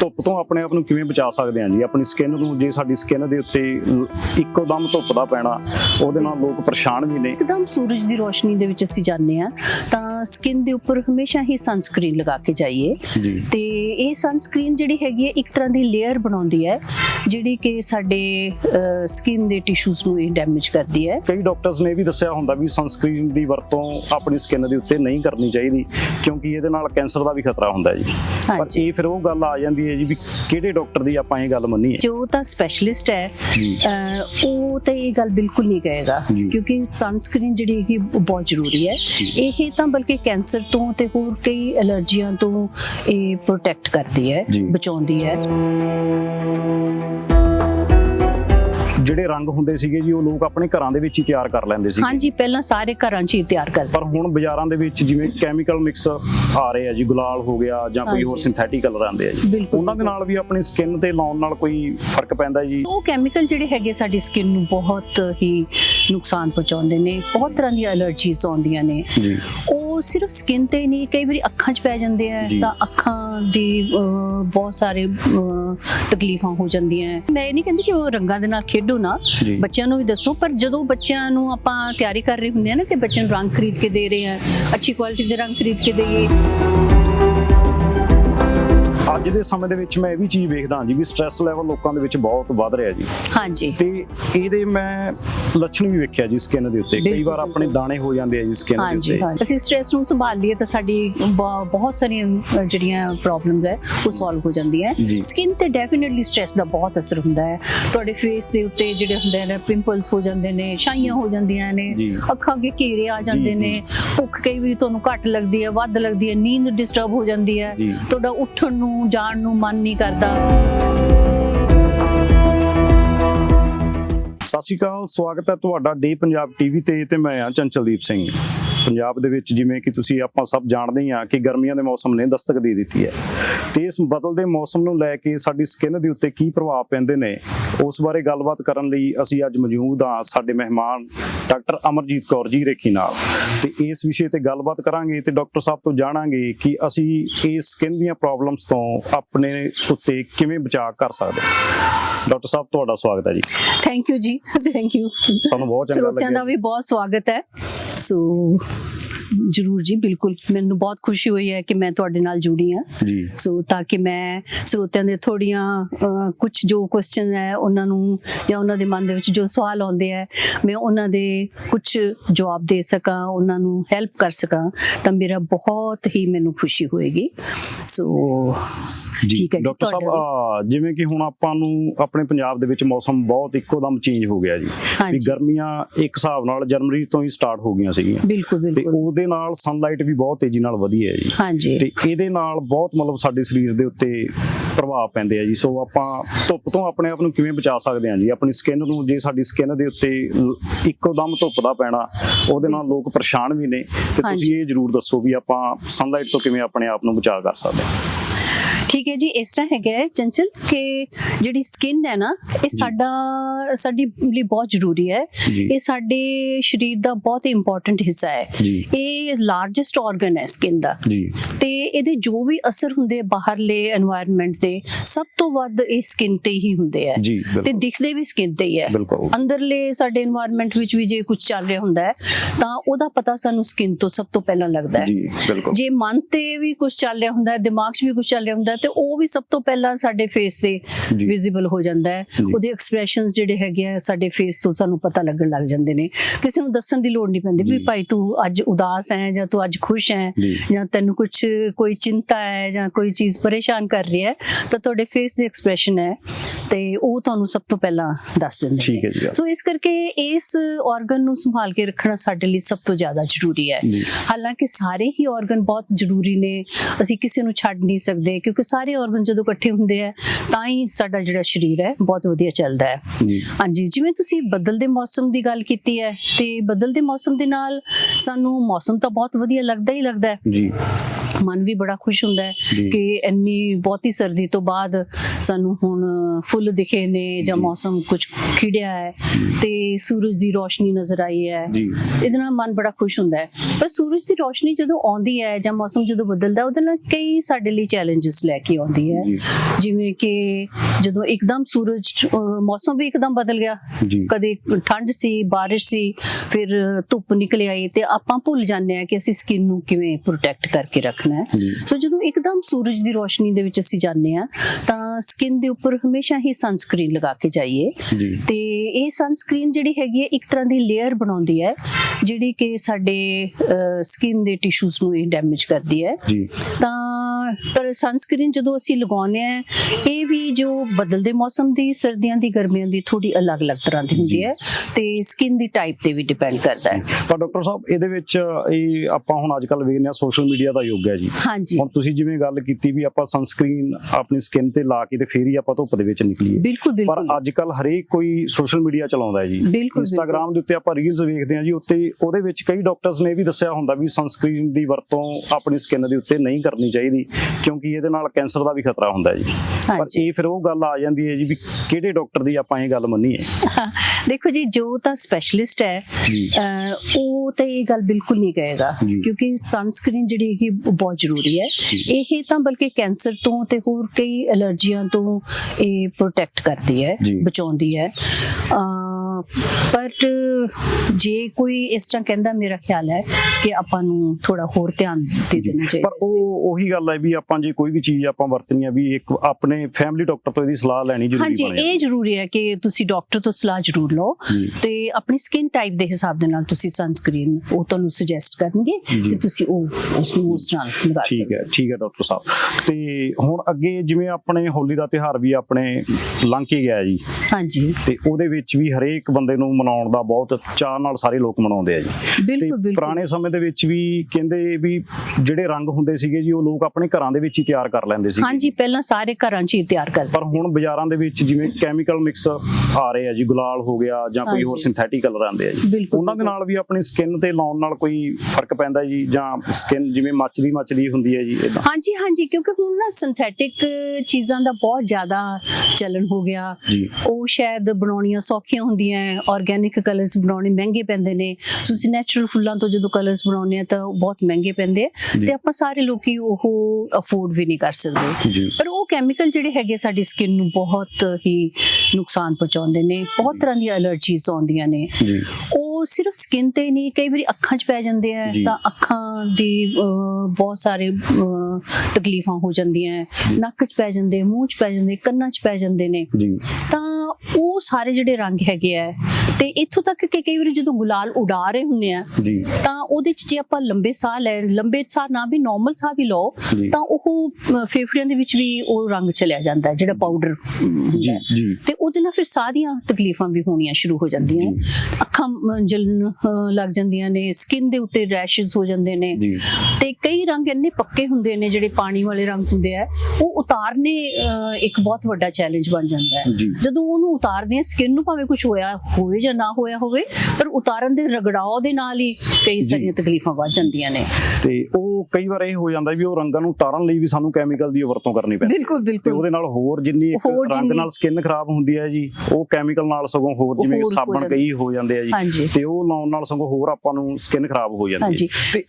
ਧੁੱਪ ਤੋਂ ਆਪਣੇ ਆਪ ਨੂੰ ਕਿਵੇਂ ਬਚਾ ਸਕਦੇ ਹਾਂ ਜੀ? ਆਪਣੀ ਸਕਿਨ ਨੂੰ ਜੇ ਸਾਡੀ ਸਕਿਨ ਦੇ ਉੱਤੇ ਲ- ਇੱਕੋ ਦਮ ਧੁੱਪ ਦਾ ਪੈਣਾ, ਉਹਦੇ ਨਾਲ ਲੋਕ ਪਰੇਸ਼ਾਨ ਵੀ ਨੇ। ਇੱਕਦਮ ਸੂਰਜ ਦੀ ਰੋਸ਼ਨੀ ਦੇ ਵਿੱਚ ਅਸੀਂ ਜਾਂਦੇ ਆ ਤਾਂ ਸਕਿਨ ਦੇ ਉੱਪਰ ਹਮੇਸ਼ਾ ਹੀ ਸਨਸਕ੍ਰੀਨ ਲਗਾ ਕੇ ਜਾਈਏ। ਤੇ ਇਹ ਸਨਸਕ੍ਰੀਨ ਜਿਹੜੀ ਹੈਗੀ ਹੈ ਇੱਕ ਤਰ੍ਹਾਂ ਦੀ ਲੇਅਰ ਬਣਾਉਂਦੀ ਹੈ ਜਿਹੜੀ ਕਿ ਸਾਡੇ ਸਕਿਨ ਦੇ ਟਿਸ਼ੂਜ਼ ਨੂੰ ਇਹ ਡੈਮੇਜ ਕਰਦੀ ਹੈ। ਕਈ ਡਾਕਟਰਸ ਨੇ ਵੀ ਦੱਸਿਆ ਹੁੰਦਾ ਵੀ ਸਨਸਕ੍ਰੀਨ ਦੀ ਵਰਤੋਂ ਆਪਣੀ ਸਕਿਨ ਦੇ ਉੱਤੇ ਨਹੀਂ ਕਰਨੀ ਚਾਹੀਦੀ ਕਿਉਂਕਿ ਇਹਦੇ ਨਾਲ ਕੈਂਸਰ ਦਾ ਵੀ ਖਤਰਾ ਹੁੰਦਾ ਹੈ ਜੀ। ਪਰ ਇਹ ਫਿਰ ਉਹ ਗੱਲ ਆ ਜਾਂਦੀ ਹੈ ਜੀ ਵੀ ਕਿਹੜੇ ਡਾਕਟਰ ਦੀ ਆਪਾਂ ਇਹ ਗੱਲ ਮੰਨੀਏ? ਜੋ ਤਾਂ ਸਪੈਸ਼ਲਿਸਟ ਹੈ ਉਹ ਤਾਂ ਇਹ ਗੱਲ ਬਿਲਕੁਲ ਨਹੀਂ ਕਹੇਗਾ। ਕਿਉਂਕਿ ਸਨਸਕ੍ਰੀਨ ਜਿਹੜੀ ਹੈਗੀ ਬਹੁਤ ਜ਼ਰੂਰੀ ਹੈ। ਇਹ ਤਾਂ ਬਲਕਿ ਕੈਂਸਰ ਤੋਂ ਤੇ ਹੋਰ ਕਈ ਐਲਰਜੀਆਂ ਤੋਂ ਇਹ ਪ੍ਰੋਟੈਕਟ ਕਰਦੀ ਹੈ। ਬਚਾਉਂਦੀ ਹੈ ਜਿਹੜੇ ਰੰਗ ਹੁੰਦੇ ਸੀਗੇ ਜੀ ਉਹ ਲੋਕ ਆਪਣੇ ਘਰਾਂ ਦੇ ਵਿੱਚ ਹੀ ਤਿਆਰ ਕਰ ਲੈਂਦੇ ਸੀ ਹਾਂਜੀ ਪਹਿਲਾਂ ਸਾਰੇ ਘਰਾਂ 'ਚ ਹੀ ਤਿਆਰ ਕਰਦੇ ਪਰ ਹੁਣ ਬਾਜ਼ਾਰਾਂ ਦੇ ਵਿੱਚ ਜਿਵੇਂ ਕੈਮੀਕਲ ਮਿਕਸ ਆ ਰਹੇ ਆ ਜੀ ਗੁਲਾਲ ਹੋ ਗਿਆ ਜਾਂ ਕੋਈ ਹੋਰ। ਸਿੰਥੈਟਿਕ ਕਲਰ ਆਉਂਦੇ ਆ ਜੀ। ਉਹਨਾਂ ਦੇ ਨਾਲ ਵੀ ਆਪਣੀ ਸਕਿਨ ਤੇ ਲਾਉਣ ਨਾਲ ਕੋਈ ਫ਼ਰਕ ਪੈਂਦਾ ਜੀ। ਉਹ ਕੈਮੀਕਲ ਜਿਹੜੇ ਹੈਗੇ ਸਾਡੀ ਸਕਿਨ ਨੂੰ ਬਹੁਤ ਹੀ ਨੁਕਸਾਨ ਪਹੁੰਚਾਉਂਦੇ ਨੇ ਬਹੁਤ ਤਰ੍ਹਾਂ ਦੀਆਂ ਐਲਰਜੀਜ਼ ਆਉਂਦੀਆਂ ਨੇ। ਜੀ। ਉਹ ਸਿਰਫ ਸਕਿਨ ਤੇ ਨਹੀਂ ਕਈ ਵਾਰੀ ਅੱਖਾਂ 'ਚ ਪੈ ਜਾਂਦੇ ਆ। ਤਾਂ ਅੱਖਾਂ ਦੀ ਬਹੁਤ ਸਾਰੇ ਤਕਲੀਫਾਂ ਹੋ ਜਾਂਦੀਆਂ ਮੈਂ ਇਹ ਨਹੀਂ ਕਹਿੰਦੀ ਕਿ ਉਹ ਰੰਗਾਂ ਦੇ ਨਾਲ ਖੇਡੋ ਨਾ ਬੱਚਿਆਂ ਨੂੰ ਵੀ ਦੱਸੋ ਪਰ ਜਦੋਂ ਬੱਚਿਆਂ ਨੂੰ ਆਪਾਂ ਤਿਆਰੀ ਕਰ ਰਹੇ ਹੁੰਦੇ ਆ ਨਾ ਕਿ ਬੱਚਿਆਂ ਨੂੰ ਰੰਗ ਖਰੀਦ ਕੇ ਦੇ ਰਹੇ ਆ ਅੱਛੀ ਕੁਆਲਿਟੀ ਦੇ ਰੰਗ ਖਰੀਦ ਕੇ ਦੇਈਏ। ਅੱਜ ਦੇ ਸਮੇਂ ਦੇ ਵਿੱਚ ਮੈਂ ਇਹ ਵੀ ਚੀਜ਼ ਵੇਖਦਾ ਹਾਂ ਜੀ ਵੀ ਸਟ੍ਰੈਸ ਲੈਵਲ ਲੋਕਾਂ ਦੇ ਵਿੱਚ ਬਹੁਤ ਵੱਧ ਰਿਹਾ ਜੀ। ਹਾਂਜੀ। ਤੇ ਇਹਦੇ ਮੈਂ ਲੱਛਣ ਵੀ ਵੇਖਿਆ ਜੀ ਸਕਿਨ ਦੇ ਉੱਤੇ। ਕਈ ਵਾਰ ਆਪਣੇ ਦਾਣੇ ਹੋ ਜਾਂਦੇ ਆ ਜੀ ਸਕਿਨ ਦੇ ਉੱਤੇ। ਹਾਂਜੀ। ਅਸੀਂ ਸਟ੍ਰੈਸ ਨੂੰ ਸੰਭਾਲ ਲਈਏ ਤਾਂ ਸਾਡੀ ਬਹੁਤ ਸਾਰੀਆਂ ਜਿਹੜੀਆਂ ਪ੍ਰੋਬਲਮਸ ਹੈ ਉਹ ਸੋਲਵ ਹੋ ਜਾਂਦੀਆਂ ਜੀ। ਸਕਿਨ ਤੇ ਡੈਫੀਨਿਟਲੀ ਸਟ੍ਰੈਸ ਦਾ ਬਹੁਤ ਅਸਰ ਹੁੰਦਾ ਹੈ। ਤੁਹਾਡੇ ਫੇਸ ਦੇ ਉੱਤੇ ਜਿਹੜੇ ਹੁੰਦੇ ਨੇ ਪਿੰਪਲਸ ਹੋ ਜਾਂਦੇ ਨੇ ਛਾਈਆਂ ਹੋ ਜਾਂਦੀਆਂ ਨੇ। ਅੱਖਾਂ ਅੱਗੇ ਘੇਰੇ ਆ ਜਾਂਦੇ ਨੇ ਭੁੱਖ ਕਈ ਵਾਰੀ ਤੁਹਾਨੂੰ ਘੱਟ ਲੱਗਦੀ ਹੈ ਵੱਧ ਲੱਗਦੀ ਹੈ ਨੀਂਦ ਡਿਸਟਰਬ ਹੋ ਜਾਂਦੀ ਹੈ। ਤੁਹਾਡਾ ਉੱਠਣ ਨੂੰ ਜਾਣ ਨੂੰ ਮਨ ਨਹੀਂ ਕਰਦਾ। ਸਤਿ ਸ਼੍ਰੀ ਅਕਾਲ, ਸਵਾਗਤ ਹੈ ਤੁਹਾਡਾ ਡੇ ਪੰਜਾਬ ਟੀਵੀ ਤੇ ਤੇ ਮੈਂ ਆ ਚੰਚਲਦੀਪ ਸਿੰਘ। ਪੰਜਾਬ ਦੇ ਵਿੱਚ ਜਿਵੇਂ ਕਿ ਤੁਸੀਂ ਆਪਾਂ ਸਭ ਜਾਣਦੇ ਹੀ ਕਿ ਗਰਮੀਆਂ ਦੇ ਮੌਸਮ ਨੇ ਦਸਤਕ ਦੇ ਦਿੱਤੀ ਹੈ। ਤੇ ਇਸ ਬਦਲਦੇ ਮੌਸਮ ਨੂੰ ਲੈ ਕੇ ਸਾਡੀ ਸਕਿਨ ਦੇ ਉੱਤੇ ਕੀ ਪ੍ਰਭਾਵ ਪੈਂਦੇ ਨੇ ਉਸ ਬਾਰੇ ਗੱਲਬਾਤ ਕਰਨ ਲਈ ਅਸੀਂ ਅੱਜ ਮੌਜੂਦ ਹਾਂ ਸਾਡੇ ਮਹਿਮਾਨ ਡਾਕਟਰ ਅਮਰਜੀਤ ਕੌਰ ਜੀ ਰੇਖੀ ਨਾਲ। ਤੇ ਇਸ ਵਿਸ਼ੇ ਤੇ ਗੱਲਬਾਤ ਕਰਾਂਗੇ ਤੇ ਡਾਕਟਰ ਸਾਹਿਬ ਤੋਂ ਜਾਣਾਂਗੇ ਕਿ ਅਸੀਂ ਇਸ ਸਕਿਨ ਦੀਆਂ ਪ੍ਰੋਬਲਮਸ ਤੋਂ ਆਪਣੇ ਉੱਤੇ ਕਿਵੇਂ ਬਚਾਅ ਕਰ ਸਕਦੇ ਡਾਕਟਰ ਸਾਹਿਬ ਤੁਹਾਡਾ ਸਵਾਗਤ ਹੈ ਜੀ। ਥੈਂਕ ਯੂ ਜੀ ਥੈਂਕ ਯੂ ਸਾਨੂੰ ਬਹੁਤ ਚੰਗਾ ਸਰੋਤਿਆਂ ਦਾ ਲੱਗਿਆ ਵੀ ਬਹੁਤ ਸਵਾਗਤ ਹੈ। ਸੋ ਜਰੂਰ ਜੀ ਬਿਲਕੁਲ। ਮੈਨੂੰ ਬਹੁਤ ਖੁਸ਼ੀ ਹੋਈ ਹੈ ਕਿ ਮੈਂ ਤੁਹਾਡੇ ਨਾਲ ਜੁੜੀ ਹਾਂ। ਜੀ। ਸੋ ਤਾਂ ਕਿ ਮੈਂ ਸਰੋਤਿਆਂ ਦੇ ਥੋੜੀਆਂ ਕੁਝ ਜੋ ਕੁਐਸਚਨ ਹੈ ਉਹਨਾਂ ਨੂੰ ਜਾਂ ਉਹਨਾਂ ਦੇ ਮਨ ਦੇ ਵਿੱਚ ਜੋ ਸਵਾਲ ਆਉਂਦੇ ਹੈ ਮੈਂ ਉਹਨਾਂ ਦੇ ਕੁਝ ਜਵਾਬ ਦੇ ਸਕਾਂ ਉਹਨਾਂ ਨੂੰ ਹੈਲਪ ਕਰ ਸਕਾਂ ਤਾਂ ਮੇਰਾ ਬਹੁਤ ਹੀ ਮੈਨੂੰ ਖੁਸ਼ੀ ਹੋਏਗੀ। ਸੋ ਠੀਕ ਹੈ ਡਾਕਟਰ ਸਾਹਿਬ ਜਿਵੇਂ ਕਿ ਹੁਣ ਆਪਾਂ ਨੂੰ ਆਪਣੇ ਪੰਜਾਬ ਦੇ ਵਿੱਚ ਮੌਸਮ ਬਹੁਤ ਇੱਕੋ ਦਮ ਚੇਂਜ ਹੋ ਗਿਆ ਜੀ। ਵੀ ਗਰਮੀਆਂ ਇੱਕ ਹਿਸਾਬ ਨਾਲ ਜਨਵਰੀ ਤੋਂ ਹੀ ਸਟਾਰਟ ਹੋ ਗਈਆਂ ਸੀਗੀਆਂ। ਬਿਲਕੁਲ ਤੇ ਬਿਲਕੁਲ। ਉਹਦੇ ਨਾਲ ਸਨਲਾਈਟ ਵੀ ਬਹੁਤ ਤੇਜ਼ੀ ਨਾਲ ਵਧੀ ਹੈ ਜੀ। ਹਾਂਜੀ। ਤੇ ਇਹਦੇ ਨਾਲ ਬਹੁਤ ਮਤਲਬ ਸਾਡੇ ਸਰੀਰ ਦੇ ਉੱਤੇ ਪ੍ਰਭਾਵ ਪੈਂਦੇ ਆ ਜੀ। ਸੋ ਆਪਾਂ ਧੁੱਪ ਤੋਂ ਆਪਣੇ ਆਪ ਨੂੰ ਕਿਵੇਂ ਬਚਾ ਸਕਦੇ ਹਾਂ ਜੀ? ਆਪਣੀ ਸਕਿਨ ਨੂੰ ਜੇ ਸਾਡੀ ਸਕਿਨ ਦੇ ਉੱਤੇ ਇੱਕੋ ਦਮ ਧੁੱਪ ਦਾ ਪੈਣਾ ਉਹਦੇ ਨਾਲ ਲੋਕ ਪਰੇਸ਼ਾਨ ਵੀ ਨੇ। ਤੇ। ਤੁਸੀਂ ਇਹ ਜ਼ਰੂਰ ਦੱਸੋ ਵੀ ਆਪਾਂ ਸਨਲਾਈਟ ਤੋਂ ਕਿਵੇਂ ਆਪਣੇ ਆਪ ਨੂੰ ਬਚਾ ਕਰ ਸਕਦੇ ਹਾਂ। ਠੀਕ ਹੈ ਜੀ ਇਸ ਤਰ੍ਹਾਂ ਹੈਗਾ ਚੰਚਲ ਕਿ ਜਿਹੜੀ ਸਕਿਨ ਹੈ ਨਾ ਇਹ ਸਾਡਾ ਸਾਡੀ ਲਈ ਬਹੁਤ ਜ਼ਰੂਰੀ ਹੈ। ਇਹ ਸਾਡੇ ਸਰੀਰ ਦਾ ਬਹੁਤ ਇੰਪੋਰਟੈਂਟ ਹਿੱਸਾ ਹੈ। ਇਹ ਲਾਰਜੈਸਟ ਆਰਗਨ ਹੈ ਸਕਿਨ ਦਾ। ਤੇ ਇਹਦੇ ਜੋ ਵੀ ਅਸਰ ਹੁੰਦੇ ਬਾਹਰਲੇ এনवायरमेंट ਤੇ ਸਭ ਤੋਂ ਵੱਧ ਇਹ ਸਕਿਨ ਤੇ ਹੀ ਹੁੰਦੇ ਆ। ਤੇ ਦਿਖਦੇ ਵੀ ਸਕਿਨ ਤੇ ਹੀ ਹੈ। ਅੰਦਰਲੇ ਸਾਡੇ এনवायरमेंट ਵਿੱਚ ਵੀ ਜੇ ਕੁਝ ਚੱਲ ਰਿਹਾ ਹੁੰਦਾ ਤਾਂ ਉਹਦਾ ਪਤਾ ਸਾਨੂੰ ਸਕਿਨ ਤੋਂ ਸਭ ਤੋਂ ਪਹਿਲਾਂ ਲੱਗਦਾ ਹੈ। ਜੇ ਮਨ ਤੇ ਵੀ ਕੁਝ ਚੱਲ ਰਿਹਾ ਹੁੰਦਾ ਹੈ ਦਿਮਾਗ 'ਚ ਵੀ ਕੁਝ ਚੱਲ ਰਿਹਾ ਹੁੰਦਾ ਤੇ ਉਹ ਵੀ ਸਭ ਤੋਂ ਪਹਿਲਾਂ ਸਾਡੇ ਫੇਸ ਤੇ। ਵਿਜ਼ੀਬਲ ਹੋ ਜਾਂਦਾ ਹੈ। ਉਹਦੇ ਐਕਸਪ੍ਰੈਸ਼ਨਸ ਜਿਹੜੇ ਹੈਗੇ ਆ ਸਾਡੇ ਫੇਸ ਤੋਂ ਸਾਨੂੰ ਪਤਾ ਲੱਗਣ ਲੱਗ ਜਾਂਦੇ ਨੇ। ਕਿਸੇ ਨੂੰ ਦੱਸਣ ਦੀ ਲੋੜ ਨਹੀਂ ਪੈਂਦੀ ਵੀ। ਭਾਈ ਤੂੰ ਅੱਜ ਉਦਾਸ ਹੈ ਜਾਂ ਤੂੰ ਅੱਜ ਖੁਸ਼ ਹੈ ਜੀ। ਤੈਨੂੰ ਕੁਝ ਕੋਈ ਚਿੰਤਾ ਹੈ ਜਾਂ ਕੋਈ ਚੀਜ਼ ਪਰੇਸ਼ਾਨ ਕਰ ਰਹੀ ਹੈ ਤਾਂ ਤੁਹਾਡੇ ਫੇਸ ਦੇ ਐਕਸਪ੍ਰੈਸ਼ਨ ਹੈ ਤੇ ਉਹ ਤੁਹਾਨੂੰ ਸਭ ਤੋਂ ਪਹਿਲਾਂ ਦੱਸ ਦਿੰਦੇ ਨੇ। ਸੋ ਇਸ ਕਰਕੇ ਇਸ ਆਰਗਨ ਨੂੰ ਸੰਭਾਲ ਕੇ ਰੱਖਣਾ ਸਾਡੇ ਲਈ ਸਭ ਤੋਂ ਜ਼ਿਆਦਾ ਜ਼ਰੂਰੀ ਹੈ। ਹਾਲਾਂਕਿ ਸਾਰੇ ਹੀ ਆਰਗਨ ਬਹੁਤ ਜ਼ਰੂਰੀ ਨੇ। ਅਸੀਂ ਕਿਸੇ ਨੂੰ ਛੱਡ ਨਹੀਂ ਸਕਦੇ ਕਿਉਂਕਿ ਸਾਰੇ ਆਰਗਨ ਜਦੋਂ ਇਕੱਠੇ ਹੁੰਦੇ ਆ ਤਾਂ ਹੀ ਸਾਡਾ ਜਿਹੜਾ ਸਰੀਰ ਹੈ ਬਹੁਤ ਵਧੀਆ ਚੱਲਦਾ ਹੈ। ਹਾਂਜੀ ਜਿਵੇਂ ਤੁਸੀਂ ਬਦਲਦੇ ਮੌਸਮ ਦੀ ਗੱਲ ਕੀਤੀ ਹੈ ਤੇ ਬਦਲਦੇ ਮੌਸਮ ਦੇ ਨਾਲ ਸਾਨੂੰ ਮੌਸਮ ਤਾਂ ਬਹੁਤ ਵਧੀਆ ਲੱਗਦਾ ਹੀ ਲੱਗਦਾ ਹੈ। ਜੀ। ਮਨ ਵੀ ਬੜਾ ਖੁਸ਼ ਹੁੰਦਾ ਹੈ। ਕਿ ਇੰਨੀ ਬਹੁਤੀ ਸਰਦੀ ਤੋਂ ਬਾਅਦ ਸਾਨੂੰ ਹੁਣ ਫੁੱਲ ਦਿਖੇ ਨੇ ਜਾਂ ਜੀ। ਮੌਸਮ ਕੁਝ ਖਿੜਿਆ ਹੈ ਤੇ ਸੂਰਜ ਦੀ ਰੋਸ਼ਨੀ ਨਜ਼ਰ ਆਈ ਹੈ। ਜੀ। ਇਹਦੇ ਨਾਲ ਮਨ ਬੜਾ ਖੁਸ਼ ਹੁੰਦਾ ਹੈ। ਪਰ ਸੂਰਜ ਦੀ ਰੋਸ਼ਨੀ ਜਦੋਂ ਆਉਂਦੀ ਹੈ ਜਾਂ ਮੌਸਮ ਜਦੋਂ ਬਦਲਦਾ ਉਹਦੇ ਨਾਲ ਕਈ ਸਾਡੇ ਲਈ ਚੈਲੰਜਸ ਲੈ ਕੇ ਆਉਂਦੀ ਹੈ। ਜਿਵੇਂ ਕਿ ਜਦੋਂ ਇੱਕਦਮ ਸੂਰਜ ਮੌਸਮ ਵੀ ਇੱਕਦਮ ਬਦਲ ਗਿਆ। ਕਦੇ ਠੰਡ ਸੀ ਬਾਰਿਸ਼ ਸੀ ਫਿਰ ਧੁੱਪ ਨਿਕਲ ਆਈ ਤੇ ਆਪਾਂ ਭੁੱਲ ਜਾਂਦੇ ਆ ਕਿ ਅਸੀਂ ਸਕਿਨ ਨੂੰ ਕਿਵੇਂ ਪ੍ਰੋਟੈਕਟ ਕਰਕੇ ਰੱਖਣਾ ਹੈ। ਸੋ ਜਦੋਂ ਇੱਕਦਮ ਸੂਰਜ ਦੀ ਰੋਸ਼ਨੀ ਦੇ ਵਿੱਚ ਅਸੀਂ ਜਾਂਦੇ ਆ ਤਾਂ ਸਕਿਨ ਦੇ ਉੱਪਰ ਹਮੇਸ਼ਾ ਹੀ ਸਨਸਕ੍ਰੀਨ ਲਗਾ ਕੇ ਜਾਈਏ। ਤੇ ਇਹ ਸਨਸਕ੍ਰੀਨ ਜਿਹੜੀ ਹੈਗੀ ਹੈ ਇੱਕ ਤਰ੍ਹਾਂ ਦੀ ਲੇਅਰ ਬਣਾਉਂਦੀ ਹੈ ਜਿਹੜੀ ਕਿ ਸਾਡੇ ਸਕਿਨ ਦੇ ਟਿਸ਼ੂਜ਼ ਨੂੰ ਇਹ ਡੈਮੇਜ ਕਰਦੀ ਹੈ। ਤਾਂ ਪਰ ਸਨਸਕ੍ਰੀਨ ਜਦੋਂ ਅਸੀਂ ਲਗਾਉਂਦੇ ਆ ਇਹ ਵੀ ਜੋ ਬਦਲਦੇ ਮੌਸਮ ਦੀ ਸਰਦੀਆਂ ਦੀ ਗਰਮੀਆਂ ਦੀ ਥੋੜੀ ਅਲੱਗ-ਅਲੱਗ ਤਰ੍ਹਾਂ ਦੀ ਹੁੰਦੀ ਹੈ ਤੇ ਸਕਿਨ ਦੀ ਟਾਈਪ ਤੇ ਵੀ ਡਿਪੈਂਡ ਕਰਦਾ ਹੈ। ਪਰ ਡਾਕਟਰ ਸਾਹਿਬ ਇਹਦੇ ਵਿੱਚ ਇਹ ਆਪਾਂ ਹੁਣ ਅੱਜ ਕੱਲ ਵੇਖਦੇ ਆ ਸੋਸ਼ਲ ਮੀਡੀਆ ਦਾ ਯੁੱਗ ਹੈ ਜੀ। ਹਾਂਜੀ। ਹੁਣ ਤੁਸੀਂ ਜਿਵੇਂ ਗੱਲ ਕੀਤੀ ਵੀ ਆਪਾਂ ਸਨਸਕ੍ਰੀਨ ਆਪਣੀ ਸਕਿਨ ਤੇ ਲਾ ਕੇ ਤੇ ਫੇਰ ਹੀ ਆਪਾਂ ਧੁੱਪ ਦੇ ਵਿੱਚ ਨਿਕਲੀਏ। ਬਿਲਕੁਲ ਪਰ ਬਿਲਕੁਲ। ਅੱਜ ਕੱਲ ਹਰੇਕ ਕੋਈ ਸੋਸ਼ਲ ਮੀਡੀਆ ਚਲਾਉਂਦਾ ਹੈ ਜੀ। ਇੰਸਟਾਗ੍ਰam ਦੇ ਉੱਤੇ ਆਪਾਂ ਰੀਲਸ ਵੇਖਦੇ ਹਾਂ ਜੀ ਉੱਤੇ ਉਹਦੇ ਵਿੱਚ ਕਈ ਡਾਕਟਰਸ ਨੇ ਇਹ ਵੀ ਦੱਸਿਆ ਹੁੰਦਾ ਵੀ ਸਨਸਕ੍ਰੀਨ ਦੀ ਵਰਤੋਂ ਆਪਣੀ ਸਕਿਨ ਦੇ ਉੱਤੇ ਨਹੀਂ ਕਰਨੀ ਚਾਹੀਦੀ। ਕਿਉਂਕਿ ਇਹਦੇ ਨਾਲ ਕੈਂਸਰ ਦਾ ਵੀ ਖਤਰਾ ਹੁੰਦਾ ਜੀ। ਪਰ ਇਹ ਫਿਰ ਉਹ ਗੱਲ ਆ ਜਾਂਦੀ ਹੈ ਜੀ ਵੀ ਕਿਹੜੇ ਡਾਕਟਰ ਦੀ ਆਪਾਂ ਇਹ ਗੱਲ ਮੰਨੀਏ? ਦੇਖੋ ਜੀ ਜੋ ਤਾਂ ਸਪੈਸ਼ਲਿਸਟ ਹੈ ਉਹ ਤਾਂ ਇਹ ਗੱਲ ਬਿਲਕੁਲ ਨਹੀਂ ਕਹੇਗਾ। ਕਿਉਂਕਿ ਸਨਸਕ੍ਰੀਨ ਜਿਹੜੀ ਹੈਗੀ ਬਹੁਤ ਜ਼ਰੂਰੀ ਹੈ। ਇਹ ਤਾਂ ਬਲਕਿ ਕੈਂਸਰ ਤੋਂ ਤੇ ਹੋਰ ਕਈ ਐਲਰਜੀਆਂ ਤੋਂ ਇਹ ਪ੍ਰੋਟੈਕਟ ਕਰਦੀ ਹੈ। ਬਚਾਉਂਦੀ ਹੈ। ਅਹ, ਪਰ ਜੇ ਕੋਈ ਇਸ ਤਰ੍ਹਾਂ ਕਹਿੰਦਾ ਮੇਰਾ ਖਿਆਲ ਹੈ ਕਿ ਆਪਾਂ ਨੂੰ ਥੋੜਾ ਹੋਰ ਧਿਆਨ ਦੇ ਦੇਣਾ ਚਾਹੀਦਾ ਪਰ ਉਹ ਉਹੀ ਗੱਲ ਹੈ ਵੀ ਆਪਾਂ ਜੇ ਕੋਈ ਵੀ ਚੀਜ਼ ਆਪਾਂ ਵਰਤਣੀ ਆ ਵੀ ਇੱਕ ਆਪਣੇ ਫੈਮਿਲੀ ਡਾਕਟਰ ਤੋਂ ਇਹਦੀ ਸਲਾਹ ਲੈਣੀ ਜ਼ਰੂਰੀ ਹਾਂਜੀ ਬਣ ਜਾਂਦੀ ਇਹ ਜ਼ਰੂਰੀ ਹੈ ਕਿ ਤੁਸੀਂ ਡਾਕਟਰ ਤੋਂ ਸਲਾਹ ਜ਼ਰੂਰ ਲਓ। ਤੇ ਆਪਣੀ ਸਕਿਨ ਟਾਈਪ ਦੇ ਹਿਸਾਬ ਦੇ ਨਾਲ ਤੁਸੀਂ ਸਨਸਕ੍ਰੀਨ ਉਹ ਤੁਹਾਨੂੰ ਸੁਜੈਸਟ ਕਰਨਗੇ। ਕਿ ਤੁਸੀਂ ਉਹ ਉਸ ਨੂੰ ਉਸ ਨਾਲ ਲਗਾ ਠੀਕ ਸਕਦੇ ਹੈ ਠੀਕ ਹੈ ਡਾਕਟਰ ਸਾਹਿਬ ਤੇ ਹੁਣ ਅੱਗੇ ਜਿਵੇਂ ਆਪਣੇ ਹੋਲੀ ਦਾ ਤਿਉਹਾਰ ਵੀ ਆਪਣੇ ਲੰਘ ਕੇ ਗਿਆ ਜੀ ਹੋ। ਹਾਂਜੀ ਤੇ ਉਹਦੇ ਵਿੱਚ ਵੀ ਹਰੇਕ ਬੰਦੇ ਨੂੰ ਮਨਾਉਣ ਦਾ ਬਹੁਤ ਚਾਅ ਨਾਲ ਸਾਰੇ ਲੋਕ ਮਨਾਉਂਦੇ ਆ ਜੀ। ਤੇ ਪੁਰਾਣੇ ਸਮੇਂ ਦੇ ਵਿੱਚ ਵੀ ਕਹਿੰਦੇ ਵੀ ਜਿਹੜੇ ਰੰਗ ਹੁੰਦੇ ਸੀਗੇ ਜੀ ਉਹ ਲੋਕ ਆਪਣੇ ਘਰਾਂ ਦੇ ਵਿੱਚ ਹੀ ਤਿਆਰ ਕਰ ਲੈਂਦੇ ਸੀ ਹਾਂਜੀ ਪਹਿਲਾਂ ਸਾਰੇ ਘਰਾਂ 'ਚ ਹੀ ਤਿਆਰ ਕਰਦੇ ਪਰ ਹੁਣ ਬਾਜ਼ਾਰਾਂ ਦੇ ਵਿੱਚ ਜਿਵੇਂ ਕੈਮੀਕਲ ਮਿਕਸ ਆ ਰਹੇ ਆ ਜੀ ਗੁਲਾਲ ਹੋ ਗਿਆ ਜਾਂ ਕੋਈ ਹੋਰ। ਸਿੰਥੈਟਿਕ ਕਲਰ ਆਉਂਦੇ ਆ ਜੀ। ਉਹਨਾਂ ਦੇ ਨਾਲ ਵੀ ਆਪਣੀ ਸਕਿਨ ਤੇ ਲਾਉਣ ਨਾਲ ਕੋਈ ਫ਼ਰਕ ਪੈਂਦਾ ਜੀ ਜਾਂ ਸਕਿਨ ਜਿਵੇਂ ਮੱਚਦੀ ਮੱਚਦੀ ਹੁੰਦੀ ਹੈ ਜੀ ਇਦਾਂ ਹਾਂਜੀ ਹਾਂਜੀ ਕਿਉਂਕਿ ਹੁਣ ਨਾ ਸਿੰਥੈਟਿਕ ਚੀਜ਼ਾਂ ਦਾ ਬਹੁਤ ਜ਼ਿਆਦਾ ਚੱਲਣ ਹੋ ਗਿਆ। ਉਹ ਸ਼ਾਇਦ ਬਣਾਉਣੀਆਂ ਸੌਖੀਆਂ ਹੁੰਦੀਆਂ ਆਰਗੇਨਿਕ ਕਲਰਸ ਬਣਾਉਣੇ ਮਹਿੰਗੇ ਪੈਂਦੇ ਨੇ। ਤੁਸੀਂ ਨੈਚੁਰਲ ਫੁੱਲਾਂ ਤੋਂ ਜਦੋਂ ਕਲਰਸ ਬਣਾਉਂਦੇ ਆ ਤਾਂ ਉਹ ਬਹੁਤ ਮਹਿੰਗੇ ਪੈਂਦੇ ਆ। ਤੇ ਆਪਾਂ ਸਾਰੇ ਲੋਕੀ ਉਹ ਅਫੋਰਡ ਵੀ ਨਹੀਂ ਕਰ ਸਕਦੇ। ਪਰ ਉਹ ਕੈਮੀਕਲ ਜਿਹੜੇ ਹੈਗੇ ਸਾਡੀ ਸਕਿਨ ਨੂੰ ਬਹੁਤ ਹੀ ਨੁਕਸਾਨ ਪਹੁੰਚਾਉਂਦੇ ਨੇ ਬਹੁਤ ਤਰ੍ਹਾਂ ਦੀਆਂ ਅਲਰਜੀਜ਼ ਆਉਂਦੀਆਂ ਨੇ। ਉਹ ਸਿਰਫ ਸਕਿਨ ਤੇ ਨਹੀਂ ਕਈ ਵਾਰੀ ਅੱਖਾਂ 'ਚ ਪੈ ਜਾਂਦੇ ਆ। ਤਾਂ ਅੱਖਾਂ ਦੀ ਬਹੁਤ ਸਾਰੇ ਤਕਲੀਫਾਂ ਹੋ ਜਾਂਦੀਆਂ ਹੈ। ਨੱਕ 'ਚ ਪੈ ਜਾਂਦੇ ਮੂੰਹ 'ਚ ਪੈ ਜਾਂਦੇ ਕੰਨਾਂ 'ਚ ਪੈ ਜਾਂਦੇ ਨੇ। ਤਾਂ ਉਹ ਸਾਰੇ ਜਿਹੜੇ ਰੰਗ ਹੈਗੇ ਆ ਤੇ ਇੱਥੋਂ ਤੱਕ ਕਿ ਕਈ ਵਾਰੀ ਜਦੋਂ ਗੁਲਾਲ ਉਡਾ ਰਹੇ ਹੁੰਦੇ ਆ ਤਾਂ ਉਹਦੇ 'ਚ ਜੇ ਆਪਾਂ ਲੰਬੇ ਸਾਹ ਲੈ ਲੰਬੇ ਸਾਹ ਨਾ ਵੀ ਨਾਰਮਲ ਸਾਹ ਵੀ ਲਓ। ਤਾਂ ਉਹ ਫੇਫੜਿਆਂ ਦੇ ਵਿੱਚ ਵੀ ਉਹ ਰੰਗ ਚਲਿਆ ਜਾਂਦਾ ਜਿਹੜਾ ਪਾਊਡਰ ਜੀ ਜੀ। ਤੇ ਉਹਦੇ ਨਾਲ ਫਿਰ ਸਾਹ ਦੀਆਂ ਤਕਲੀਫਾਂ ਵੀ ਹੋਣੀਆਂ ਸ਼ੁਰੂ ਹੋ ਜਾਂਦੀਆਂ। ਅੱਖਾਂ ਅਹ, ਲੱਗ ਜਾਂਦੀਆਂ ਨੇ ਸਕਿਨ ਦੇ ਉੱਤੇ ਰੈਸ਼ਸ ਹੋ ਜਾਂਦੇ ਨੇ। ਤੇ ਕਈ ਰੰਗ ਇੰਨੇ ਪੱਕੇ ਹੁੰਦੇ ਨੇ ਜਿਹੜੇ ਪਾਣੀ ਵਾਲੇ ਰੰਗ ਹੁੰਦੇ ਆ ਉਹ ਉਤਾਰਨੇ ਇੱਕ ਬਹੁਤ ਵੱਡਾ ਚੈਲੰਜ ਬਣ ਜਾਂਦਾ ਹੈ। ਜਦੋਂ ਉਹਨੂੰ ਉਤਾਰਦੇ ਆ ਸਕਿਨ ਨੂੰ ਭਾਵੇਂ ਕੁਝ ਹੋਇਆ ਹੋਵੇ ਜਾਂ ਨਾ ਹੋਇਆ ਹੋਵੇ ਪਰ ਉਤਾਰਨ ਦੇ ਰਗੜਾਓ ਦੇ ਨਾਲ ਹੀ ਕਈ ਸਾਰੀਆਂ ਤਕਲੀਫਾਂ ਵੱਧ ਜਾਂਦੀਆਂ ਨੇ। ਤੇ ਉਹ ਕਈ ਵਾਰ ਇਹ ਹੋ ਜਾਂਦਾ ਵੀ ਉਹ ਰੰਗਾਂ ਨੂੰ ਉਤਾਰਨ ਲਈ ਵੀ ਸਾਨੂੰ ਕੈਮੀਕਲ ਦੀ ਵਰਤੋਂ ਕਰਨੀ ਪੈਂਦੀ। ਬਿਲਕੁਲ ਤੇ ਬਿਲਕੁਲ। ਉਹਦੇ ਨਾਲ ਹੋਰ ਜਿੰਨੀ ਰੰਗ ਨਾਲ ਸਕਿਨ ਖਰਾਬ ਹੁੰਦੀ ਹੈ ਜੀ ਉਹ ਕੈਮੀਕਲ ਨਾਲ ਸਗੋਂ ਹੋਰ ਜਿਵੇਂ ਸਾਬਣ। ਕਈ ਹੋ ਜਾਂਦੇ ਆ ਜੀ ਤੇ ਉਹ ਲਾਉਣ ਨਾਲ ਸਗੋਂ ਹੋਰ ਆਪਾਂ ਨੂੰ ਸਕਿਨ ਖਰਾਬ ਹੋ ਜਾਂਦੀ। ਹੈ। ਤੇ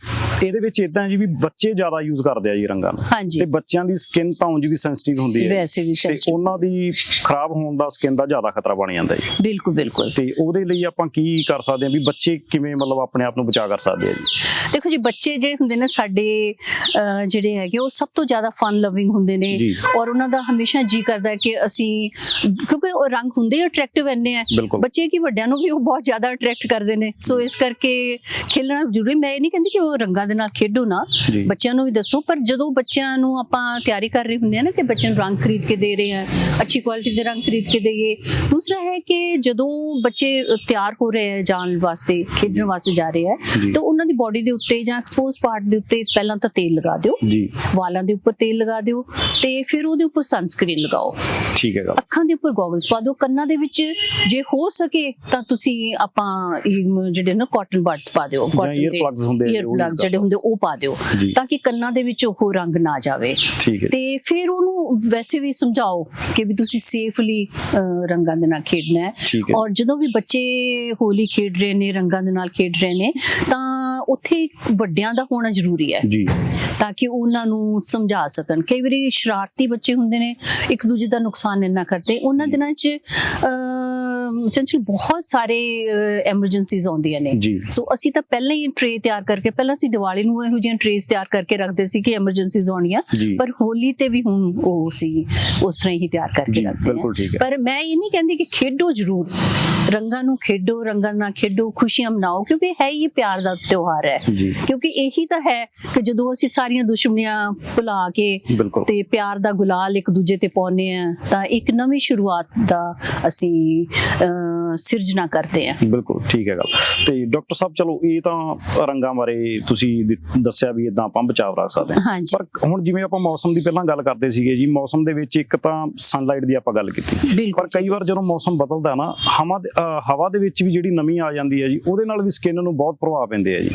ਇਹਦੇ ਵਿੱਚ ਇਦਾਂ ਜੀ ਵੀ ਬੱਚੇ ਜ਼ਿਆਦਾ ਯੂਜ਼ ਕਰਦੇ ਆ ਜੀ ਰੰਗਾਂ ਨੂੰ। ਤੇ ਬੱਚਿਆਂ ਦੀ ਸਕਿਨ ਤਾਂ ਉਂਝ ਵੀ ਸੈਂਸਿਟਿਵ ਹੁੰਦੀ ਹੈ। ਵੈਸੇ ਵੀ। ਉਹਨਾਂ ਦੀ ਖਰਾਬ ਹੋਣ ਦਾ ਸਕਿਨ ਦਾ ਜ਼ਿਆਦਾ ਖਤਰਾ ਬਣ ਜਾਂਦਾ ਜੀ। ਬਿਲਕੁਲ ਬਿਲਕੁਲ। ਤੇ ਉਹਦੇ ਲਈ ਆਪਾਂ ਕੀ ਕਰ ਸਕਦੇ ਹਾਂ ਵੀ ਬੱਚੇ ਕਿਵੇਂ ਮਤਲਬ ਆਪਣੇ ਆਪ ਨੂੰ ਬਚਾ ਕਰ ਸਕਦੇ ਆ ਜੀ? ਦੇਖੋ ਜੀ ਬੱਚੇ ਜਿਹੜੇ ਹੁੰਦੇ ਨੇ ਸਾਡੇ ਜਿਹੜੇ ਹੈਗੇ ਉਹ ਸਭ ਤੋਂ ਜ਼ਿਆਦਾ ਫਨ ਲਵਿੰਗ ਹੁੰਦੇ ਨੇ। ਔਰ ਉਹਨਾਂ ਦਾ ਹਮੇਸ਼ਾ ਜੀ ਕਰਦਾ ਕਿ ਅਸੀਂ ਕਿਉਂਕਿ ਉਹ ਰੰਗ ਹੁੰਦੇ ਅਟਰੈਕਟਿਵ ਇੰਨੇ ਆ। ਬੱਚੇ ਕੀ ਵੱਡਿਆਂ ਨੂੰ ਵੀ ਉਹ ਬਹੁਤ ਜ਼ਿਆਦਾ ਅਟਰੈਕਟ ਕਰਦੇ ਨੇ। ਸੋ ਇਸ ਕਰਕੇ ਖੇਲਣਾ ਜ਼ਰੂਰੀ। ਮੈਂ ਇਹ ਨਹੀਂ ਕਹਿੰਦੀ ਕਿ ਉਹ ਰੰਗਾਂ ਦੇ ਨਾਲ ਖੇਡੋ ਨਾ ਬੱਚਿਆਂ ਨੂੰ ਵੀ ਦੱਸੋ। ਪਰ ਜਦੋਂ ਬੱਚਿਆਂ ਨੂੰ ਆਪਾਂ ਤਿਆਰੀ ਕਰ ਰਹੇ ਹੁੰਦੇ ਆ ਨਾ ਕਿ ਬੱਚਿਆਂ ਨੂੰ ਰੰਗ ਖਰੀਦ ਕੇ ਦੇ ਰਹੇ ਆ ਅੱਛੀ ਕੁਆਲਿਟੀ ਦੇ ਰੰਗ ਖਰੀਦ ਕੇ ਦਈਏ। ਦੂਸਰਾ ਹੈ ਕਿ ਜਦੋਂ ਬੱਚੇ ਤਿਆਰ ਹੋ ਰਹੇ ਆ ਜਾਣ ਵਾਸਤੇ ਖੇਡਣ ਵਾਸਤੇ ਜਾ ਰਹੇ ਆ। ਤਾਂ ਉਹਨਾਂ ਦੀ ਬਾਡੀ ਦੇ ਉੱਤੇ ਜਾਂ ਐਕਸਪੋਜ਼ ਪਾਰਟ ਦੇ ਉੱਤੇ ਪਹਿਲਾਂ ਤਾਂ ਤੇਲ ਲਗਾ ਦਿਓ। ਜੀ। ਵਾਲਾਂ ਦੇ ਉੱਪਰ ਤੇਲ ਲਗਾ ਦਿਓ ਤੇ ਫਿਰ ਉਹਦੇ ਉੱਪਰ ਸਨਸਕ੍ਰੀਨ ਲਗਾਓ। ਠੀਕ ਹੈ ਗੱਲ ਅੱਖਾਂ ਦੇ ਉੱਪਰ ਗੋਗਲਸ ਪਾ ਦਿਓ। ਕੰਨਾਂ ਦੇ ਵਿੱਚ ਜੇ ਹੋ ਸਕੇ ਤਾਂ ਤੁਸੀਂ ਆਪਾਂ ਜਿਹੜੇ ਨਾ ਕਾਟਨ ਬਡਸ ਪਾ ਦਿਓ। ਹੁੰਦੇ ਆ, ਈਅਰ ਉਹ use ਪਲੱਗ ਕਰ ਜਿਹੜੇ ਹੁੰਦੇ ਉਹ ਪਾ ਦਿਓ ਤਾਂ ਕਿ ਕੰਨਾਂ ਦੇ ਵਿੱਚ ਉਹ ਰੰਗ ਨਾ ਜਾਵੇ। ਤੇ ਫਿਰ ਉਹਨੂੰ ਵੈਸੇ ਵੀ ਸਮਝਾਓ ਕਿ ਵੀ ਤੁਸੀਂ ਸੇਫਲੀ ਰੰਗਾਂ ਦੇ ਨਾਲ ਖੇਡਣਾ ਹੈ। ਔਰ ਜਦੋਂ ਵੀ ਬੱਚੇ ਹੋਲੀ ਖੇਡ ਰਹੇ ਨੇ ਰੰਗਾਂ ਦੇ ਨਾਲ ਖੇਡ ਰਹੇ ਨੇ ਤਾਂ ਉੱਥੇ ਵੱਡਿਆਂ ਦਾ ਹੋਣਾ ਜ਼ਰੂਰੀ ਹੈ। ਜੀ। ਤਾਂ ਕਿ ਉਹਨਾਂ ਨੂੰ ਸਮਝਾ ਸਕਣ। ਕਈ ਵਾਰੀ ਸ਼ਰਾਰਤੀ ਬੱਚੇ ਹੁੰਦੇ ਨੇ ਇੱਕ ਦੂਜੇ ਦਾ ਨੁਕਸਾਨ ਇੰਨਾ ਕਰਦੇ। ਉਹਨਾਂ। ਦਿਨਾਂ 'ਚ ਚੰਚਲ ਬਹੁਤ ਸਾਰੇ ਐਮਰਜੈਂਸੀਜ਼ ਆਉਂਦੀਆਂ ਨੇ। ਸੋ ਅਸੀਂ ਤਾਂ ਪਹਿਲਾਂ ਹੀ ਟ੍ਰੇ ਤਿਆਰ ਕਰਕੇ ਪਹਿਲਾਂ ਅਸੀਂ ਦੀਵਾਲੀ ਨੂੰ ਇਹੋ ਜਿਹੀਆਂ ਟ੍ਰੇਸ ਤਿਆਰ ਕਰਕੇ ਰੱਖਦੇ ਸੀ ਕਿ ਐਮਰਜੈਂਸੀਜ਼ ਜੀ। ਪਰ ਹੋਲੀ ਤੇ ਵੀ ਹੁਣ ਉਹ ਸੀ ਉਸ ਤਰ੍ਹਾਂ ਹੀ ਤਿਆਰ ਕਰਕੇ ਰੱਖਦੇ ਹੈ। ਪਰ ਮੈਂ ਇਹ ਨਹੀਂ ਕਹਿੰਦੀ ਕਿ ਖੇਡੋ ਜ਼ਰੂਰ। ਰੰਗਾਂ ਨੂੰ ਖੇਡੋ ਰੰਗਾਂ ਨਾਲ ਖੇਡੋ ਖੁਸ਼ੀਆਂ ਮਨਾਓ ਕਿਉਂਕਿ ਹੈ ਇਹ ਪਿਆਰ ਦਾ ਤਿਉਹਾਰ ਹੈ। ਕਿਉਂਕਿ ਇਹੀ ਤਾਂ ਹੈ ਕਿ ਜਦੋਂ ਅਸੀਂ ਸਾਰੀਆਂ ਦੁਸ਼ਮਣੀਆਂ ਭੁਲਾ ਕੇ ਤੇ ਪਿਆਰ ਦਾ ਗੁਲਾਲ ਇੱਕ ਦੂਜੇ ਤੇ ਪਾਉਨੇ ਆ ਤਾਂ ਇੱਕ ਨਵੀਂ ਸ਼ੁਰੂਆਤ ਦਾ ਅਸੀਂ ਸਿਰਜਣਾ ਕਰਦੇ ਆ ਬਿਲਕੁਲ ਠੀਕ ਹੈ ਗੱਲ। ਤੇ ਡਾਕਟਰ ਸਾਹਿਬ ਚਲੋ ਇਹ ਤਾਂ ਰੰਗਾਂ ਬਾਰੇ ਤੁਸੀਂ ਦ- ਦੱਸਿਆ ਵੀ ਇਦਾਂ ਆਪਾਂ ਬਚਾਵ ਰੱਖ ਸਕਦੇ ਹਾਂ। ਪਰ ਹੁਣ ਜਿਵੇਂ ਆਪਾਂ ਮੌਸਮ ਦੀ ਪਹਿਲਾਂ ਗੱਲ ਕਰਦੇ ਸੀਗੇ ਜੀ ਮੌਸਮ ਦੇ ਵਿੱਚ ਇੱਕ ਤਾਂ ਸਨਲਾਈਟ ਦੀ ਆਪਾਂ ਗੱਲ ਕੀਤੀ। ਪਰ ਕਈ ਵਾਰ ਜਦੋਂ ਮੌਸਮ ਬਦਲਦਾ ਨਾ ਹਵਾ ਹਵਾ ਦੇ ਵਿੱਚ ਵੀ ਜਿਹੜੀ ਨਮੀ ਆ ਜਾਂਦੀ ਹੈ ਜੀ ਉਹਦੇ ਨਾਲ ਵੀ ਸਕਿਨ ਨੂੰ ਬਹੁਤ ਪ੍ਰਭਾਵ ਪੈਂਦੇ ਆ ਜੀ।